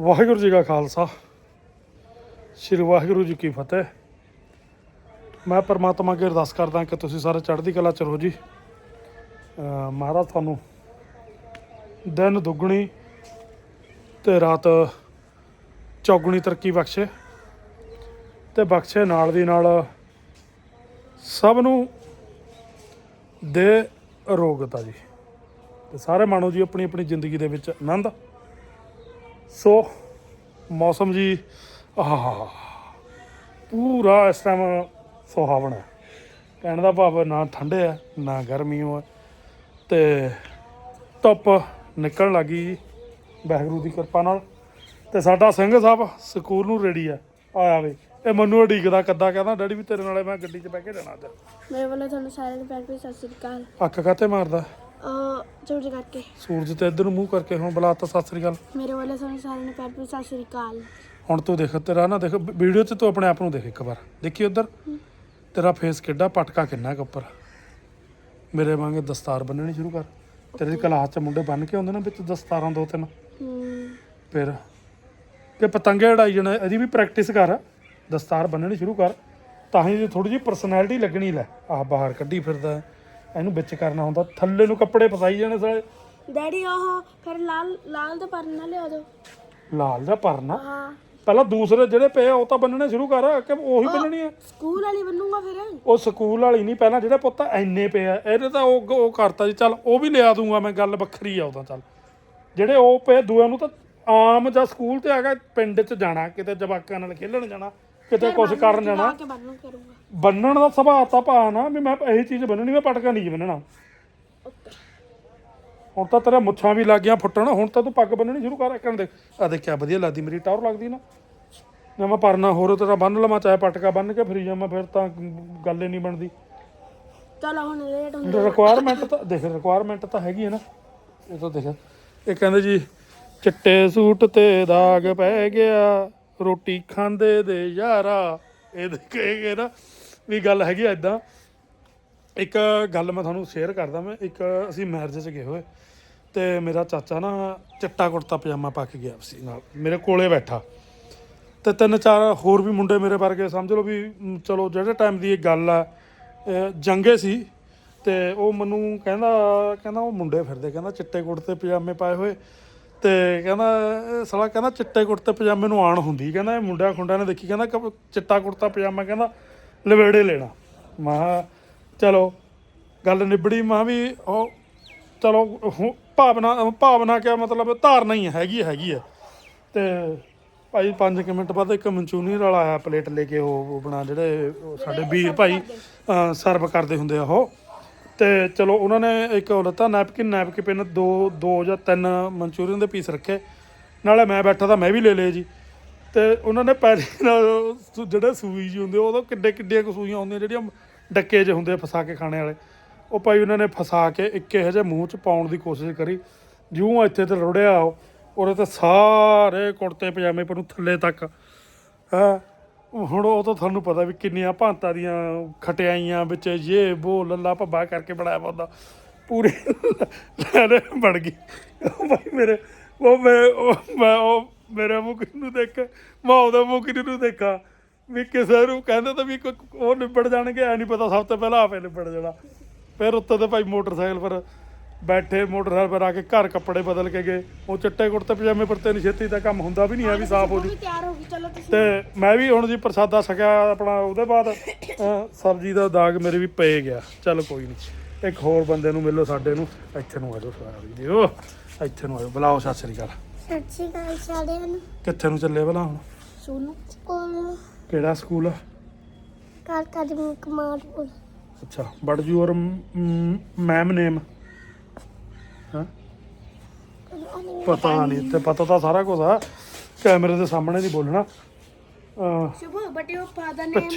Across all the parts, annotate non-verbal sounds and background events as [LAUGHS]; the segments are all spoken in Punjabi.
ਵਾਹਿਗੁਰੂ ਜੀ ਕਾ ਖਾਲਸਾ। ਸ੍ਰੀ ਵਾਹਿਗੁਰੂ ਜੀ ਕੀ ਫਤਿਹ। ਮੈਂ ਪਰਮਾਤਮਾ ਅੱਗੇ ਅਰਦਾਸ ਕਰਦਾ ਕਿ ਤੁਸੀਂ ਸਾਰੇ ਚੜ੍ਹਦੀ ਕਲਾ ਚ ਰਹੋ ਜੀ। ਅਹ ਮਹਾਰਾਜ ਤੁਹਾਨੂੰ ਦਿਨ ਦੁੱਗਣੀ ਤੇ ਰਾਤ ਚੌਗਣੀ ਤਰੱਕੀ ਬਖਸ਼ੇ ਤੇ ਬਖਸ਼ੇ ਨਾਲ ਦੀ ਨਾਲ ਸਭ ਨੂੰ ਦੇ ਅਰੋਗਤਾ ਜੀ। ਤੇ ਸਾਰੇ ਮਾਣੋ ਜੀ ਆਪਣੀ ਆਪਣੀ ਜ਼ਿੰਦਗੀ ਦੇ ਵਿੱਚ ਆਨੰਦ ਸੋ ਮੌਸਮ ਜੀ ਆਹ ਪੂਰਾ ਇਸ ਟਾਈਮ ਸੁਹਾਵਣਾ ਹੈ। ਕਹਿਣ ਦਾ ਭਾਵ ਨਾ ਠੰਡੇ ਹੈ ਨਾ ਗਰਮੀ ਹੈ। ਤੇ ਧੁੱਪ ਨਿਕਲਣ ਲੱਗੀ ਜੀ ਵਾਹਿਗੁਰੂ ਦੀ ਕਿਰਪਾ ਨਾਲ। ਤੇ ਸਾਡਾ ਸਿੰਘ ਸਾਹਿਬ ਸਕੂਲ ਨੂੰ ਰੈਡੀ ਆ ਆਇਆ ਵੇ। ਇਹ ਮੈਨੂੰ ਉਡੀਕਦਾ ਕੱਦਾ ਕਹਿੰਦਾ ਡੈਡੀ ਵੀ ਤੇਰੇ ਨਾਲੇ ਮੈਂ ਗੱਡੀ 'ਚ ਬਹਿ ਕੇ ਜਾਣਾ ਅੱਜ। ਮੇਰੇ ਵੱਲੋਂ ਤੁਹਾਨੂੰ ਸਾਰਿਆਂ ਨੂੰ ਪਿਆਰ ਭਰੀ ਸਤਿ ਸ੍ਰੀ ਅਕਾਲ। ਅੱਖ ਕਾਤੇ ਮਾਰਦਾ। ਜੋੜ ਕਰਕੇ ਸੂਰਜ ਤੇ ਇੱਧਰ ਨੂੰ ਮੂੰਹ ਕਰਕੇ ਹੁਣ ਬੁਲਾਤਾ ਸਤਿ ਸ੍ਰੀ ਅਕਾਲ। ਮੇਰੇ ਵੱਲੋਂ ਤੁਹਾਨੂੰ ਸਾਰਿਆਂ ਨੂੰ ਪਿਆਰ ਭਰੀ ਸਤਿ ਸ੍ਰੀ ਅਕਾਲ। ਹੁਣ ਤੂੰ ਦੇਖ ਤੇਰਾ ਨਾ ਦੇਖ ਵੀਡੀਓ 'ਚ ਤੂੰ ਆਪਣੇ ਆਪ ਨੂੰ ਦੇਖ ਇੱਕ ਵਾਰ। ਦੇਖੀ ਉਧਰ? ਤੇਰਾ ਫੇਸ ਕਿੱਡਾ ਪਟਕਾ ਕਿੰਨਾ ਕੁ ਉੱਪਰ। ਮੇਰੇ ਵਾਂਗੇ ਦਸਤਾਰ ਬੰਨਣੀ ਸ਼ੁਰੂ ਕਰ। ਤੇਰੇ ਕਲਾਸ 'ਚ ਮੁੰਡੇ ਬੰਨ ਕੇ ਆਉਂਦੇ ਨੇ ਵਿੱਚ ਦਸਤਾਰਾਂ ਦੋ ਤਿੰਨ। ਹਮ, ਫਿਰ ਕਿ ਪਤੰਗੇ ਉਡਾਈ ਜਣਾ ਇਹਦੀ ਵੀ ਪ੍ਰੈਕਟਿਸ ਕਰ। ਦਸਤਾਰ ਬੰਨਣੀ ਸ਼ੁਰੂ ਕਰ। ਤਾਂ ਹੀ ਥੋੜੀ ਜਿਹੀ ਪਰਸਨੈਲਿਟੀ ਲੱਗਣੀ ਲੈ। ਆਹ ਬਾਹਰ ਕੱਢੀ ਫਿਰਦਾ। ਇਹਨੂੰ ਵਿੱਚ ਕਰਨਾ ਹੁੰਦਾ। ਥੱਲੇ ਨੂੰ ਕੱਪੜੇ ਫਸਾਈ ਜਾਣੇ ਸਾਲੇ। ਡੈਡੀ ਉਹ ਫਿਰ ਲਾਲ ਲਾਲ ਦਾ ਪਰਨ ਲਿਆ ਦੋ ਲਾਲ ਦਾ ਪਰਨਾ? ਹਾਂ। ਪਹਿਲਾਂ ਦੂਸਰੇ ਜਿਹੜੇ ਪਏ ਆ ਉਹ ਤਾਂ ਬੰਨਣੇ ਸ਼ੁਰੂ ਕਰ ਕਿ ਉਹੀ ਬੰਨਣੀ ਆ? ਸਕੂਲ ਵਾਲੀ ਬਣੂਗਾ ਫਿਰ। ਉਹ ਸਕੂਲ ਵਾਲੀ ਨਹੀਂ ਪਹਿਲਾਂ ਜਿਹੜੇ ਪੁੱਤ ਐਨੇ ਪਏ ਆ। ਇਹਦੇ ਤਾਂ ਉਹ ਉਹ ਕਰਤਾ ਜੀ ਚੱਲ ਉਹ ਵੀ ਲਿਆ ਦੂੰਗਾ ਮੈਂ ਗੱਲ ਵੱਖਰੀ ਆ ਉਹਦਾ ਚੱਲ। ਜਿਹੜੇ ਉਹ ਪਏ ਦੂਆਂ ਨੂੰ ਤਾਂ ਆਮ ਜਾਂ ਸਕੂਲ ਤੇ ਆ ਗਿਆ ਪਿੰਡ 'ਚ ਜਾਣਾ ਕਿਤੇ ਜਵਾਕਾਂ ਨਾਲ ਖੇਲਣ ਜਾਣਾ ਕਿਤੇ ਕੁਝ ਕਰਨ ਜਾਣਾ। ਕੇ ਬੰਨਣ ਦਾ ਸੁਭਾਅ ਤਾਂ ਭਾ ਨਾ ਵੀ ਮੈਂ ਇਹੀ ਚੀਜ਼ ਬੰਨਣੀ ਮੈਂ ਪਟਕਾ ਨਹੀਂ ਬੰਨਣਾ। ਹੁਣ ਤਾਂ ਤੇਰੇ ਮੁੱਛਾਂ ਵੀ ਲੱਗ ਗਈਆਂ ਫੁੱਟਣ ਹੁਣ ਤਾਂ ਤੂੰ ਪੱਗ ਬੰਨਣੀ ਸ਼ੁਰੂ ਕਰ ਕਰਨ ਦੇ ਆ ਦੇਖ ਕਿਆ ਵਧੀਆ ਲੱਗਦੀ ਮੇਰੀ ਟੌਰ ਲੱਗਦੀ ਨਾ। ਜੇ ਮੈਂ ਪਰਨਾ ਹੋਰ ਤੇਰਾ ਬੰਨ ਲਵਾਂ ਚਾਹੇ ਪਟਕਾ ਬੰਨ ਕੇ ਫਰੀ ਜਾਵਾਂ ਫਿਰ ਤਾਂ ਗੱਲ ਹੀ ਨਹੀਂ ਬਣਦੀ। ਚਲੋ ਹੁਣ ਲੇਟ ਹੁੰਦਾ ਰਿਕੁਆਇਰਮੈਂਟ ਤਾਂ ਦੇਖ ਰਿਕੁਆਇਰਮੈਂਟ ਤਾਂ ਹੈਗੀ ਹੈ ਨਾ। ਇਹ ਤਾਂ ਦੇਖ ਇਹ ਕਹਿੰਦੇ ਜੀ ਚਿੱਟੇ ਸੂਟ ਤੇ ਦਾਗ ਪੈ ਗਿਆ ਰੋਟੀ ਖਾਂਦੇ ਦੇ ਯਾਰਾ। ਇਹ ਦੇਖੇਗੇ ਨਾ ਵੀ ਗੱਲ ਹੈਗੀ ਆ ਐਦਾਂ ਇੱਕ ਗੱਲ ਮੈਂ ਤੁਹਾਨੂੰ ਸ਼ੇਅਰ ਕਰਦਾ ਮੈਂ ਇੱਕ ਅਸੀਂ ਮੈਰਿਜ 'ਚ ਗਏ ਹੋਏ, ਤੇ ਮੇਰਾ ਚਾਚਾ ਨਾ ਚਿੱਟਾ ਕੁੜਤਾ ਪਜਾਮਾ ਪਾ ਕੇ ਗਿਆ ਸੀ ਨਾਲ, ਮੇਰੇ ਕੋਲੇ ਬੈਠਾ। ਤੇ ਤਿੰਨ ਚਾਰ ਹੋਰ ਵੀ ਮੁੰਡੇ ਮੇਰੇ ਵਰਗੇ, ਸਮਝ ਲਓ ਵੀ ਚਲੋ ਜਿਹੜੇ ਟਾਈਮ ਦੀ ਇਹ ਗੱਲ ਆ ਜੰਗੇ ਸੀ, ਤੇ ਉਹ ਮੈਨੂੰ ਕਹਿੰਦਾ ਕਹਿੰਦਾ ਉਹ ਮੁੰਡੇ ਫਿਰਦੇ, ਕਹਿੰਦਾ ਚਿੱਟੇ ਕੁੜਤੇ ਪਜਾਮੇ ਪਾਏ ਹੋਏ, ਤੇ ਕਹਿੰਦਾ ਇਹ ਸਾਲਾ ਕਹਿੰਦਾ ਚਿੱਟੇ ਕੁੜਤੇ ਪਜਾਮੇ ਨੂੰ ਆਣ ਹੁੰਦੀ, ਕਹਿੰਦਾ ਇਹ ਮੁੰਡਿਆਂ ਖੁੰਡਿਆਂ ਨੇ ਦੇਖੀ, ਕਹਿੰਦਾ ਕ- ਚਿੱਟਾ ਕੁੜਤਾ ਪਜਾਮਾ, ਕਹਿੰਦਾ ਲਵੇੜੇ ਲੈਣਾ। ਮੈਂ ਚਲੋ, ਗੱਲ ਨਿਬੜੀ, ਮੈਂ ਵੀ ਉਹ, ਚਲੋ ਹੁ- ਭਾਵਨਾ ਭਾਵਨਾ ਕਿਆ ਮਤਲਬ ਧਾਰਨਾ ਹੀ ਹੈਗੀ ਹੈਗੀ ਹੈ ਤੇ ਭਾਈ 5 ਮਿੰਟ ਬਾਅਦ ਇੱਕ ਮਨਚੂਨੀਅਰ ਵਾਲਾ ਆਇਆ ਪਲੇਟ ਲੈ ਕੇ, ਉਹ ਬਣਾ ਜਿਹੜੇ ਸਾਡੇ ਵੀਰ ਭਾਈ ਸਰਵ ਕਰਦੇ ਹੁੰਦੇ ਆ ਉਹ। ਤੇ ਚਲੋ, ਉਹਨਾਂ ਨੇ ਇੱਕ ਉਹ ਲੱਤਾ ਨੈਪਕਿਨ ਨੈਪਕਿਨ ਦੋ ਦੋ ਜਾਂ ਤਿੰਨ ਮਨਚੂਰੀਅਨ ਦੇ ਪੀਸ ਰੱਖੇ। ਨਾਲੇ ਮੈਂ ਬੈਠਾ ਤਾਂ ਮੈਂ ਵੀ ਲੈ ਲਏ ਜੀ। ਤੇ ਉਹਨਾਂ ਨੇ ਪੈਰੀ ਨਾਲ ਸੁ- ਜਿਹੜੇ ਸੂਈ ਜੀ ਹੁੰਦੇ ਉਹ ਕਿੱਡੇ ਕਿੱਡੀਆਂ ਕੁ ਸੂਈਆਂ ਹੁੰਦੀਆਂ ਜਿਹੜੀਆਂ ਡੱਕੇ 'ਚ ਹੁੰਦੇ ਫਸਾ ਕੇ ਖਾਣੇ ਵਾਲੇ। ਉਹ ਭਾਈ ਉਹਨਾਂ ਨੇ ਫਸਾ ਕੇ ਇੱਕ ਇਹੋ ਜਿਹੇ ਮੂੰਹ 'ਚ ਪਾਉਣ ਦੀ ਕੋਸ਼ਿਸ਼ ਕਰੀ। ਜਿਉਂ ਇੱਥੇ ਤੇ ਰੁੜਿਆ ਉਹਦੇ ਤੇ ਸਾਰੇ ਕੁੜਤੇ ਪਜਾਮੇ ਪਰ ਨੂੰ ਥੱਲੇ ਤੱਕ। ਹਾਂ? ਹੁਣ ਉਹ ਤਾਂ ਤੁਹਾਨੂੰ ਪਤਾ ਵੀ ਕਿੰਨੀਆਂ ਭਾਂਤਾਂ ਦੀਆਂ ਖਟਿਆਈਆਂ ਵਿੱਚ ਇਹ ਉਹ ਲੱਲਾ ਭੱਬਾ ਕਰਕੇ ਬਣਾਇਆ ਪੌਦਾ ਪੂਰੀ [LAUGHS] ਲੈਣੇ ਬਣ ਗਈ। ਭਾਈ ਮੇਰੇ ਉਹ ਮੈਂ ਉਹ ਮੈਂ ਉਹ ਮੇਰੇ ਮੂੰਹ ਨੂੰ ਦੇਖ ਮੈਂ ਉਹਦਾ ਮੂੰਹ ਨੂੰ ਦੇਖਾ। ਵੀ ਕਿਸੇ ਨੂੰ ਕਹਿੰਦੇ ਤਾਂ ਵੀ ਕੋਈ ਉਹ ਨਿਬੜ ਜਾਣਗੇ ਐ ਨਹੀਂ ਪਤਾ ਸਭ ਤੋਂ ਪਹਿਲਾਂ ਆਪੇ ਨਿਬੜ ਜਾਣਾ। ਫਿਰ ਉੱਤੇ ਤੇ ਭਾਈ ਮੋਟਰਸਾਈਕਲ ਪਰ ਬੈਠੇ ਮੋਟਰਸਾਈਕਲ ਪਰ ਆ ਕੇ ਘਰ ਕੱਪੜੇ ਬਦਲ ਕੇ ਗਏ। ਉਹ ਚਿੱਟੇ ਕੁੜਤੇ ਪਜਾਮੇ ਪਰ ਤੇ ਨਹੀਂ ਛੇਤੀ ਤਾਂ ਕੰਮ ਹੁੰਦਾ ਵੀ ਨਹੀਂ ਹੈ ਵੀ ਸਾਫ਼ ਹੋ ਜੀ। ਤਿਆਰ ਹੋ ਗਈ ਚਲੋ ਤੁਸੀਂ ਤੇ ਮੈਂ ਵੀ ਹੁਣ ਜੀ ਪ੍ਰਸਾਦਾ ਛਕਿਆ ਆਪਣਾ ਉਹਦੇ ਬਾਅਦ ਅਹ, ਸਬਜ਼ੀ ਦਾ ਦਾਗ ਮੇਰੇ ਵੀ ਪਏ ਗਿਆ। ਚੱਲ ਕੋਈ ਨਹੀਂ ਇੱਕ ਹੋਰ ਬੰਦੇ ਨੂੰ ਮਿਲੋ ਸਾਡੇ ਨੂੰ। ਇੱਥੇ ਨੂੰ ਆ ਜਾਓ ਸਾਰਾ ਜੀ ਓ ਇੱਥੇ ਨੂੰ ਆ ਜਾਓ। ਬੁਲਾਓ ਸਤਿ ਸ੍ਰੀ ਅਕਾਲ। ਸਤਿ ਸ਼੍ਰੀ ਅਕਾਲ ਸਾਰਿਆਂ ਨੂੰ। ਕਿੱਥੇ ਨੂੰ ਚੱਲੇ ਭਲਾ ਹੁਣ? ਸੁਣੋ ਸਕੂਲ ਕਿਹੜਾ ਸਕੂਲ ਆ? ਕਾਰ ਕਦਮ ਕਮਾਰਪੁਰ ਅੱਛਾ ਬਟ ਯੂਅਰ ਮੈਮ ਨੇਮ ਹਾਂ? ਪਤਾ ਨਹੀਂ ਤੇ ਪਤਾ ਤਾਂ ਸਾਰਾ ਕੁਝ ਆ। ਕੈਮਰੇ ਦੇ ਸਾਹਮਣੇ ਨਹੀਂ ਬੋਲਣਾ। Shubh but your father name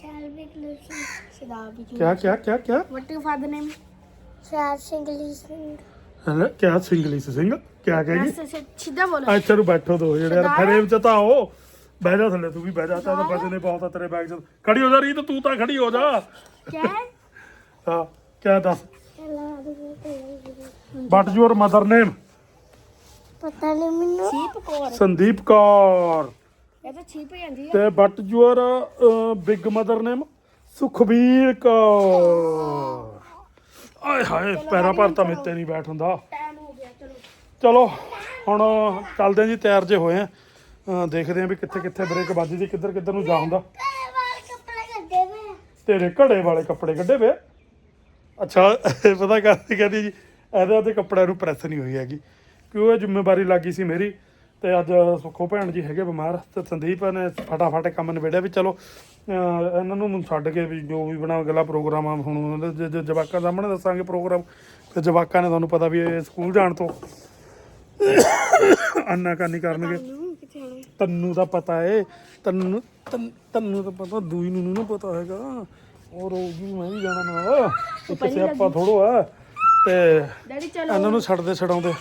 ਚੈਲਵਿਕ ਲੂਸੀ ਸ਼ਦਾਬ ਵੀ ਕਿਆ ਕਿਆ ਕਿਆ ਕਿਆ? ਵਟ ਯੋਰ ਫਾਦਰ ਨੇਮ ਸਾਰ ਸਿੰਘ ਲੀ ਸਿੰਘ। ਹੈਲੇ ਕਿਆ ਸਿੰਗਲਿਸ਼ ਸਿੰਘ? ਕਿਆ ਕਹੇਗੀ ਸਿੱਧਾ ਬੋਲੋ। ਇੱਥੇ ਨੂੰ ਬੈਠੋ ਦੋ ਜਿਹੜੇ ਯਾਰ ਸਰਦਾਰ। ਫਰੇਮ ਚ ਤਾਂ ਆਓ। ਬਹਿ ਜਾ ਥੱਲੇ ਤੂੰ ਵੀ ਬਹਿ ਜਾ। ਤਾਂ ਵਜਨੇ ਬਹੁਤ ਆ ਤੇਰੇ ਬੈਗ ਚ। ਖੜੀ ਹੋ ਜਾ ਰੀਤ ਤੂੰ ਤਾਂ ਖੜੀ ਹੋ ਜਾ। ਕਿਆ? ਹਾਂ ਕਿਆ ਦੱਸ? ਬਟ ਯੂਅਰ ਮਦਰ ਨੇਮ ਪਤਾ ਨਹੀਂ ਮੈਨੂੰ। ਛੀਪ ਕੋਰ। ਸੰਦੀਪ ਕੌਰ। ਇਹ ਤਾਂ ਛੀਪ ਜਾਂਦੀ ਆ। ਤੇ but your big mother name Sukhbir Kaur. ਆਏ ਹਾਏ ਪੈਰਾਂ ਪਰ ਤਾਂ ਮਿੱਤੇ ਨਹੀਂ ਬੈਠ ਹੁੰਦਾ ਟਾਈਮ ਹੋ ਗਿਆ ਚਲੋ। ਚਲੋ ਹੁਣ ਚੱਲਦੇ ਆਂ ਜੀ ਤਿਆਰ ਜੇ ਹੋਏ ਆ ਦੇਖਦੇ ਆਂ ਵੀ ਕਿੱਥੇ ਕਿੱਥੇ ਬ੍ਰੇਕ ਵੱਜਦੀ ਕਿੱਧਰ ਕਿੱਧਰ ਨੂੰ ਜਾ ਹੁੰਦਾ। ਤੇਰੇ ਘੜੇ ਵਾਲੇ ਕੱਪੜੇ ਕੱਢੇ ਵੇ। ਅੱਛਾ ਪਤਾ ਕਰਦੀ ਕਹਿੰਦੀ ਜੀ ਇਹਦੇ ਉਹਦੇ ਕੱਪੜਿਆਂ ਨੂੰ ਪ੍ਰੈਸ ਨਹੀਂ ਹੋਈ ਹੈਗੀ। ਕਿਉਂ ਇਹ ਜ਼ਿੰਮੇਵਾਰੀ ਲੱਗੀ ਸੀ ਮੇਰੀ। ਤੇ ਅੱਜ ਸੁੱਖੋ ਭੈਣ ਜੀ ਹੈਗੇ ਬਿਮਾਰ ਤੇ ਸੰਦੀਪ ਨੇ ਫਟਾਫਟ ਕੰਮ ਨਿਬੇੜਿਆ ਵੀ ਚਲੋ। ਇਹਨਾਂ ਨੂੰ ਛੱਡ ਕੇ ਵੀ ਜੋ ਵੀ ਬਣਾ ਅਗਲਾ ਪ੍ਰੋਗਰਾਮ ਆ ਹੁਣ ਉਹਨਾਂ ਦੇ ਜ- ਜ- ਜਵਾਕਾਂ ਸਾਹਮਣੇ ਦੱਸਾਂਗੇ ਪ੍ਰੋਗਰਾਮ ਤੇ ਜਵਾਕਾਂ ਨੇ ਤੁਹਾਨੂੰ ਪਤਾ ਵੀ ਇਹ ਸਕੂਲ ਜਾਣ ਤੋਂ ਅੰਨਾ ਕਰਨੀ ਕਰਨਗੇ। ਨੂੰ ਕਿੱਥੇ ਆਣੇ ਤੈਨੂੰ ਤਾਂ ਪਤਾ ਏ ਤੈਨੂੰ ਤੈਨੂੰ ਤੈਨੂੰ ਤਾਂ ਪਤਾ ਦੂਈ ਨੂੰ ਨਹੀਂ ਪਤਾ ਹੈਗਾ। ਔਰ ਉਹ ਵੀ ਮੈਂ ਵੀ ਜਾਣਾ ਨਾਲ। ਇੱਕ ਸਿਆਪਾ ਥੋੜੋ ਆ ਤੇ ਡੈਡੀ ਚਲੋ। ਇਹਨਾਂ ਨੂੰ ਛੱਡਦੇ ਛਡਾਉਂਦੇ